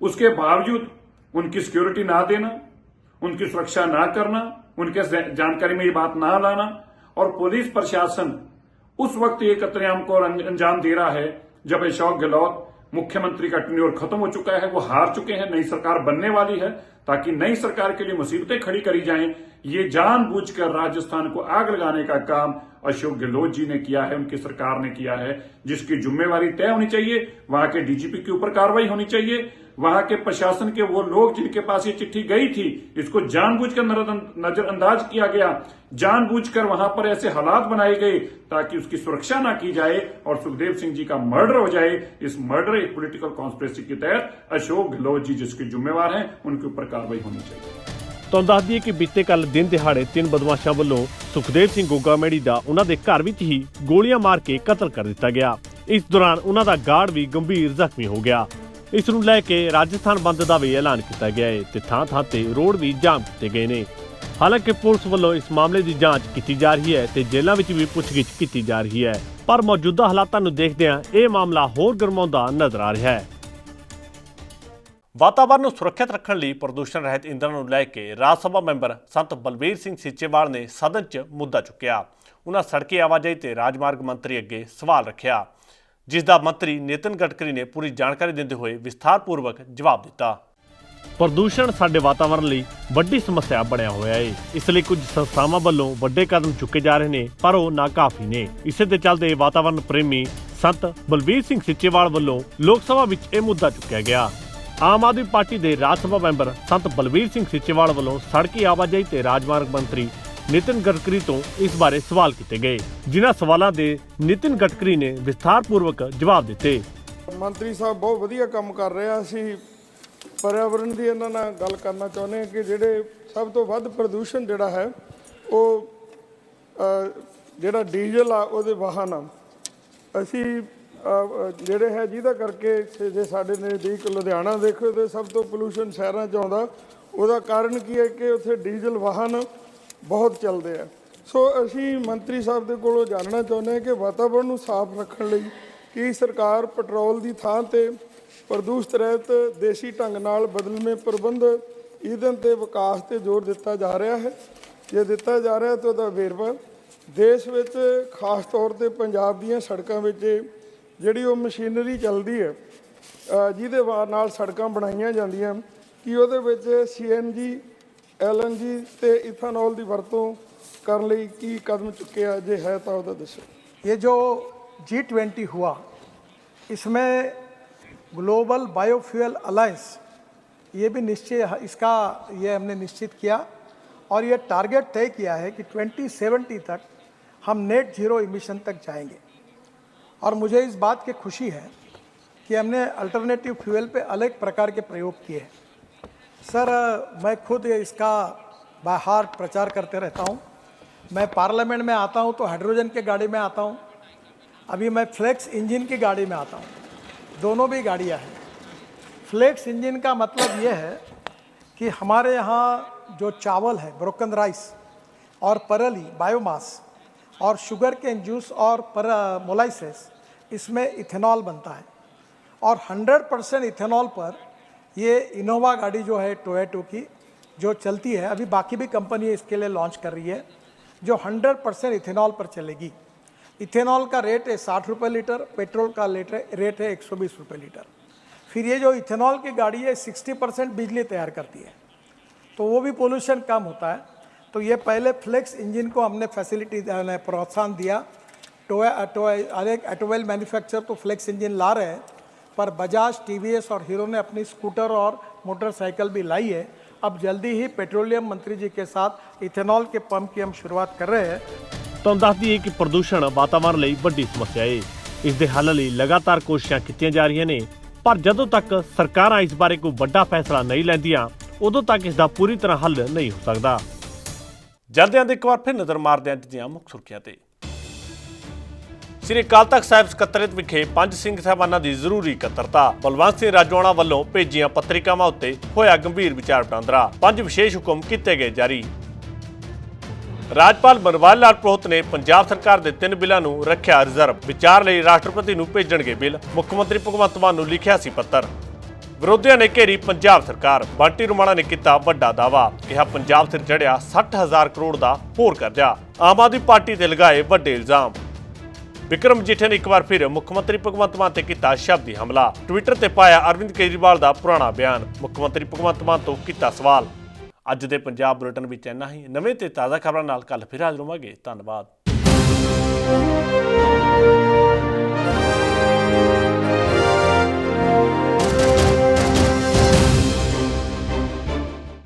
उसके बावजूद उनकी सिक्योरिटी ना देना उनकी सुरक्षा ना करना, उनके जानकारी में ये बात ना लाना। और पुलिस प्रशासन उस वक्त ये कतलेआम को अंजाम दे रहा है, जब अशोक गहलोत मुख्यमंत्री का टेन्योर खत्म हो चुका है, वो हार चुके हैं, नई सरकार बनने वाली है, ताकि नई सरकार के लिए मुसीबतें खड़ी करी जाएँ। ये जानबूझकर राजस्थान को आग लगाने का काम अशोक गहलोत जी ने किया है, उनकी सरकार ने किया है, जिसकी जिम्मेवारी तय होनी चाहिए, वहाँ के डीजीपी के ऊपर कार्रवाई होनी चाहिए। वहां के प्रशासन के वो लोग जिनके पास ये चिट्ठी गई थी इसको जानबूझकर नजरअंदाज किया गया जानबूझकर वहां पर ऐसे हालात बनाए गए ताकि उसकी सुरक्षा ना की जाए और सुखदेव सिंह जी का मर्डर हो जाए इस मर्डर एक पॉलिटिकल कॉन्स्पिरेसी के तहत अशोक गहलोत जी जिसके जिम्मेवार हैं उनके ऊपर कार्रवाई होनी चाहिए ਤੁਹਾਨੂੰ ਦੱਸ ਦਈਏ ਕਿ ਬੀਤੇ ਕੱਲ ਦਿਨ ਦਿਹਾੜੇ ਤਿੰਨ ਬਦਮਾਸ਼ਾਂ ਵੱਲੋਂ ਸੁਖਦੇਵ ਸਿੰਘ ਗੋਗਾਮੇੜੀ ਦਾ ਉਹਨਾਂ ਦੇ ਘਰ ਵਿੱਚ ਹੀ ਗੋਲੀਆਂ ਮਾਰ ਕੇ ਕਤਲ ਕਰ ਦਿੱਤਾ ਗਿਆ ਇਸ ਦੌਰਾਨ ਉਹਨਾਂ ਦਾ ਗਾਰਡ ਵੀ ਗੰਭੀਰ ਜ਼ਖਮੀ ਹੋ ਗਿਆ ਇਸ ਨੂੰ ਲੈ ਕੇ ਰਾਜਸਥਾਨ ਬੰਦ ਦਾ ਵੀ ਐਲਾਨ ਕੀਤਾ ਗਿਆ ਹੈ ਤੇ ਥਾਂ ਥਾਂ ਤੇ ਰੋਡ ਵੀ ਜਾਮ ਕੀਤੇ ਗਏ ਨੇ। ਹਾਲਾਂਕਿ ਪੁਲਿਸ ਵੱਲੋਂ ਇਸ ਮਾਮਲੇ ਦੀ ਜਾਂਚ ਕੀਤੀ ਜਾ ਰਹੀ ਹੈ ਤੇ ਜੇਲ੍ਹਾਂ ਵਿੱਚ ਵੀ ਪੁੱਛਗਿੱਛ ਕੀਤੀ ਜਾ ਰਹੀ ਹੈ। ਪਰ ਮੌਜੂਦਾ ਹਾਲਾਤਾਂ ਨੂੰ ਦੇਖਦਿਆਂ ਇਹ ਮਾਮਲਾ ਹੋਰ ਗਰਮਾਉਂਦਾ ਨਜ਼ਰ ਆ ਰਿਹਾ ਹੈ। ਵਾਤਾਵਰਣ ਨੂੰ ਸੁਰੱਖਿਅਤ ਰੱਖਣ ਲਈ ਪ੍ਰਦੂਸ਼ਣ ਰਹਿਤ ਇੰਧਨ ਨੂੰ ਲੈ ਕੇ ਰਾਜ ਸਭਾ ਮੈਂਬਰ ਸੰਤ ਬਲਬੀਰ ਸਿੰਘ ਸੀਚੇਵਾਲ ਨੇ ਸਦਨ 'ਚ ਮੁੱਦਾ ਚੁੱਕਿਆ। ਉਹਨਾਂ ਸੜਕੀ ਆਵਾਜਾਈ ਤੇ ਰਾਜਮਾਰਗ ਮੰਤਰੀ ਅੱਗੇ ਸਵਾਲ ਰੱਖਿਆ। ਜਿਸ ਦਾ ਮੰਤਰੀ ਨਿਤਨ ਗਡਕਰੀ ਨੇ ਪੂਰੀ ਜਾਣਕਾਰੀ ਦਿੰਦੇ ਹੋਏ ਵਿਸਥਾਰਪੂਰਵਕ ਜਵਾਬ ਦਿੱਤਾ। ਪ੍ਰਦੂਸ਼ਣ ਸਾਡੇ ਵਾਤਾਵਰਣ ਲਈ ਵੱਡੀ ਸਮੱਸਿਆ ਬਣਿਆ ਹੋਇਆ ਹੈ ਇਸ ਲਈ ਕੁਝ ਸੰਸਥਾਵਾਂ ਵੱਲੋਂ ਵੱਡੇ ਕਦਮ ਚੁੱਕੇ ਜਾ ਰਹੇ ਨੇ, ਪਰ ਉਹ ਨਾਕਾਫੀ ਨੇ। ਇਸੇ ਦੇ ਚੱਲਦੇ ਵਾਤਾਵਰਣ ਪ੍ਰੇਮੀ ਸੰਤ ਬਲਬੀਰ ਸਿੰਘ ਸਿੱਚੇਵਾਲ ਵੱਲੋਂ ਲੋਕ ਸਭਾ ਵਿੱਚ ਇਹ ਮੁੱਦਾ ਚੁੱਕਿਆ ਗਿਆ। ਆਮ ਆਦਮੀ ਪਾਰਟੀ ਦੇ ਰਾਜ ਸਭਾ ਮੈਂਬਰ ਸੰਤ ਬਲਬੀਰ ਸਿੰਘ ਸਿੱਚੇਵਾਲ ਵੱਲੋਂ ਸੜਕੀ ਆਵਾਜਾਈ ਤੇ ਰਾਜਮਾਰਗ ਮੰਤਰੀ ਨਿਤਿਨ ਗਡਕਰੀ ਤੋਂ ਇਸ ਬਾਰੇ ਸਵਾਲ ਕੀਤੇ ਗਏ, ਜਿਨ੍ਹਾਂ ਸਵਾਲਾਂ ਦੇ ਨਿਤਿਨ ਗਡਕਰੀ ਨੇ ਵਿਸਥਾਰਪੂਰਵਕ ਜਵਾਬ ਦਿੱਤੇ। ਮੰਤਰੀ ਸਾਹਿਬ ਬਹੁਤ ਵਧੀਆ ਕੰਮ ਕਰ ਰਿਹਾ ਅਸੀਂ ਪਰਿਆਵਰਣ ਦੀ ਇਹਨਾਂ ਨਾਲ ਗੱਲ ਕਰਨਾ ਚਾਹੁੰਦੇ ਹਾਂ ਕਿ ਜਿਹੜੇ ਸਭ ਤੋਂ ਵੱਧ ਪ੍ਰਦੂਸ਼ਣ ਜਿਹੜਾ ਹੈ, ਉਹ ਜਿਹੜਾ ਡੀਜ਼ਲ ਆ, ਉਹਦੇ ਵਾਹਨ ਆ। ਅਸੀਂ ਜਿਹੜੇ ਹੈ, ਜਿਹਦਾ ਕਰਕੇ ਜੇ ਸਾਡੇ ਨਜ਼ਦੀਕ ਲੁਧਿਆਣਾ ਦੇਖੋ, ਤੇ ਸਭ ਤੋਂ ਪੋਲੂਸ਼ਨ ਸ਼ਹਿਰਾਂ 'ਚ ਆਉਂਦਾ। ਉਹਦਾ ਕਾਰਨ ਕੀ ਹੈ ਕਿ ਉੱਥੇ ਡੀਜ਼ਲ ਵਾਹਨ ਬਹੁਤ ਚੱਲਦੇ ਆ। ਸੋ ਅਸੀਂ ਮੰਤਰੀ ਸਾਹਿਬ ਦੇ ਕੋਲੋਂ ਜਾਣਨਾ ਚਾਹੁੰਦੇ ਹਾਂ ਕਿ ਵਾਤਾਵਰਣ ਨੂੰ ਸਾਫ਼ ਰੱਖਣ ਲਈ ਕੀ ਸਰਕਾਰ ਪੈਟਰੋਲ ਦੀ ਥਾਂ ਤੇ ਪ੍ਰਦੂਸ਼ਿਤ ਰਹਿਤ ਦੇਸੀ ਢੰਗ ਨਾਲ ਬਦਲਵੇਂ ਪ੍ਰਬੰਧ ਈਂਧਨ ਤੇ ਵਿਕਾਸ ਤੇ ਜ਼ੋਰ ਦਿੱਤਾ ਜਾ ਰਿਹਾ ਹੈ। ਜੇ ਦਿੱਤਾ ਜਾ ਰਿਹਾ ਤਾਂ ਉਹਦਾ ਵੇਰਵਾ ਦੇਸ਼ ਵਿੱਚ ਖਾਸ ਤੌਰ ਤੇ ਪੰਜਾਬ ਦੀਆਂ ਸੜਕਾਂ ਵਿੱਚ ਜਿਹੜੀ ਉਹ ਮਸ਼ੀਨਰੀ ਚੱਲਦੀ ਹੈ ਜਿਹਦੇ ਵਾ- ਨਾਲ ਸੜਕਾਂ ਬਣਾਈਆਂ ਜਾਂਦੀਆਂ, ਕਿ ਉਹਦੇ ਵਿੱਚ ਸੀਐਨਜੀ ਐਲਐਨਜੀ ਤੇ ਇਥਾਨੋਲ ਦੀ ਵਰਤੋਂ ਕਰਨ ਲਈ ਕੀ ਕਦਮ ਚੁੱਕਿਆ ਜੇ ਹੈ ਤਾਂ ਉਹਦਾ ਦੱਸੋ ये जो जी ट्वेंटी हुआ इसमें ग्लोबल बायोफ्यूल अलायंस ये भी निश्चय इसका ये हमने निश्चित किया और ये टारगेट तय किया है कि 2070 तक हम नेट जीरो इमिशन तक जाएंगे और मुझे इस बात की खुशी है कि हमने अल्टरनेटिव फ्यूल पे अलग प्रकार के प्रयोग किए हैं सर, मैं खुद इसका बाय हार्ट प्रचार करते रहता हूँ। मैं पार्लियामेंट में आता हूँ तो हाइड्रोजन के गाड़ी में आता हूँ। अभी मैं फ्लेक्स इंजन की गाड़ी में आता हूँ। दोनों भी गाड़ियाँ हैं। फ्लेक्स इंजन का मतलब ये है कि हमारे यहाँ जो चावल है ब्रोकन राइस और परली बायोमास और शुगर केन जूस और पर मोलाइसिस इसमें इथेनॉल बनता है। और 100 परसेंट इथेनॉल पर ये इनोवा गाड़ी जो है टोयोटो की, जो चलती है, अभी बाकी भी कंपनी इसके लिए लॉन्च कर रही है, जो 100 परसेंट इथेनॉल पर चलेगी। इथेनॉल का रेट है साठ रुपये लीटर, पेट्रोल का रेट है एक सौ बीस रुपये लीटर। फिर ये जो इथेनॉल की गाड़ी है सिक्सटी परसेंट बिजली तैयार करती है। तो वो भी पोल्यूशन कम होता है। तो ये पहले फ्लेक्स इंजन को हमने फैसिलिटी प्रोत्साहन दिया। टोए ऑटोमोबाइल मैन्युफैक्चर तो फ्लेक्स इंजन ला रहे हैं। पर बजाज टीवीएस और हीरो ने अपनी स्कूटर और मोटरसाइकिल भी लाई है अब जल्दी ही पेट्रोलियम मंत्री जी के साथ इथेनॉल के पंप की हम शुरुआत कर रहे हैं ਤੁਹਾਨੂੰ ਦੱਸ ਦਈਏ ਕਿ ਪ੍ਰਦੂਸ਼ਣ ਵਾਤਾਵਰਣ ਲਈ ਵੱਡੀ ਸਮੱਸਿਆ ਹੈ ਇਸ ਦੇ ਹੱਲ ਲਈ ਲਗਾਤਾਰ ਕੋਸ਼ਿਸ਼ਾਂ ਕੀਤੀਆਂ ਜਾ ਰਹੀਆਂ ਨੇ ਪਰ ਜਦੋਂ ਤੱਕ ਸਰਕਾਰਾਂ ਇਸ ਬਾਰੇ ਕੋਈ ਵੱਡਾ ਫੈਸਲਾ ਨਹੀਂ ਲੈਂਦੀਆਂ ਉਦੋਂ ਤੱਕ ਇਸ ਦਾ ਪੂਰੀ ਤਰ੍ਹਾਂ ਹੱਲ ਨਹੀਂ ਹੋ ਸਕਦਾ ਜਲਦਿਆਂ ਦੇ ਇੱਕ ਵਾਰ ਫਿਰ ਨਜ਼ਰ ਮਾਰਦੇ ਹਾਂ ਅੱਜ ਦੀਆਂ ਮੁੱਖ ਸੁਰਖੀਆਂ ਤੇ ਸ੍ਰੀ ਅਕਾਲ ਤਖਤ ਸਾਹਿਬ ਸਕੱਤਰੇਤ ਵਿਖੇ ਪੰਜ ਸਿੰਘ ਸਾਹਿਬਾਨਾਂ ਦੀ ਜ਼ਰੂਰੀ ਇਕੱਤਰਤਾ। ਬਲਵੰਤ ਸਿੰਘ ਰਾਜਵਾਣਾ ਵੱਲੋਂ ਭੇਜੀਆਂ ਪੱਤਰਿਕਾਵਾਂ ਉੱਤੇ ਹੋਇਆ ਗੰਭੀਰ ਵਿਚਾਰ ਵਟਾਂਦਰਾ। ਪੰਜ ਵਿਸ਼ੇਸ਼ ਹੁਕਮ ਕੀਤੇ ਗਏ ਜਾਰੀ। ਰਾਜਪਾਲ ਮਨਵਾਲ ਲਾਲ ਪ੍ਰੋਹਤ ਨੇ ਪੰਜਾਬ ਸਰਕਾਰ ਦੇ ਤਿੰਨ ਬਿੱਲਾਂ ਨੂੰ ਰੱਖਿਆ ਰਿਜ਼ਰਵ। ਵਿਚਾਰ ਲਈ ਰਾਸ਼ਟਰਪਤੀ ਨੂੰ ਭੇਜਣਗੇ ਬਿੱਲ। ਮੁੱਖ ਮੰਤਰੀ ਭਗਵੰਤ ਮਾਨ ਨੂੰ ਲਿਖਿਆ ਸੀ ਪੱਤਰ। ਵਿਰੋਧੀਆਂ ਨੇ ਘੇਰੀ ਪੰਜਾਬ ਸਰਕਾਰ। ਬੰਟੀ ਰੁਮਾਣਾ ਨੇ ਕੀਤਾ ਵੱਡਾ ਦਾਵਾ ਕਿਹਾ ਪੰਜਾਬ ਸਿਰ ਚੜਿਆ 60000 ਕਰੋੜ ਦਾ ਹੋਰ ਕਰਜ਼ਾ। ਆਮ ਆਦਮੀ ਪਾਰਟੀ ਤੇ ਲਗਾਏ ਵੱਡੇ ਇਲਜ਼ਾਮ। ਵਿਕਰਮ ਜੀਠੇ ਨੇ ਇੱਕ ਵਾਰ ਫਿਰ ਮੁੱਖ ਮੰਤਰੀ ਭਗਵੰਤ ਮਾਨ ਤੇ ਕੀਤਾ ਸ਼ਬਦੀ ਹਮਲਾ। ਟਵਿੱਟਰ ਤੇ ਪਾਇਆ ਅਰਵਿੰਦ ਕੇਜਰੀਵਾਲ ਦਾ ਪੁਰਾਣਾ ਬਿਆਨ। ਮੁੱਖ ਮੰਤਰੀ ਭਗਵੰਤ ਮਾਨ ਤੋਂ ਕੀਤਾ ਸਵਾਲ। ਅੱਜ ਦੇ ਪੰਜਾਬ ਬੁਲੇਟਿਨ ਵਿੱਚ ਇੰਨਾ ਹੀ। ਨਵੇਂ ਤੇ ਤਾਜ਼ਾ ਖਬਰਾਂ ਨਾਲ ਕੱਲ ਫਿਰ ਹਾਜ਼ਰ ਹੋਵਾਂਗੇ। ਧੰਨਵਾਦ।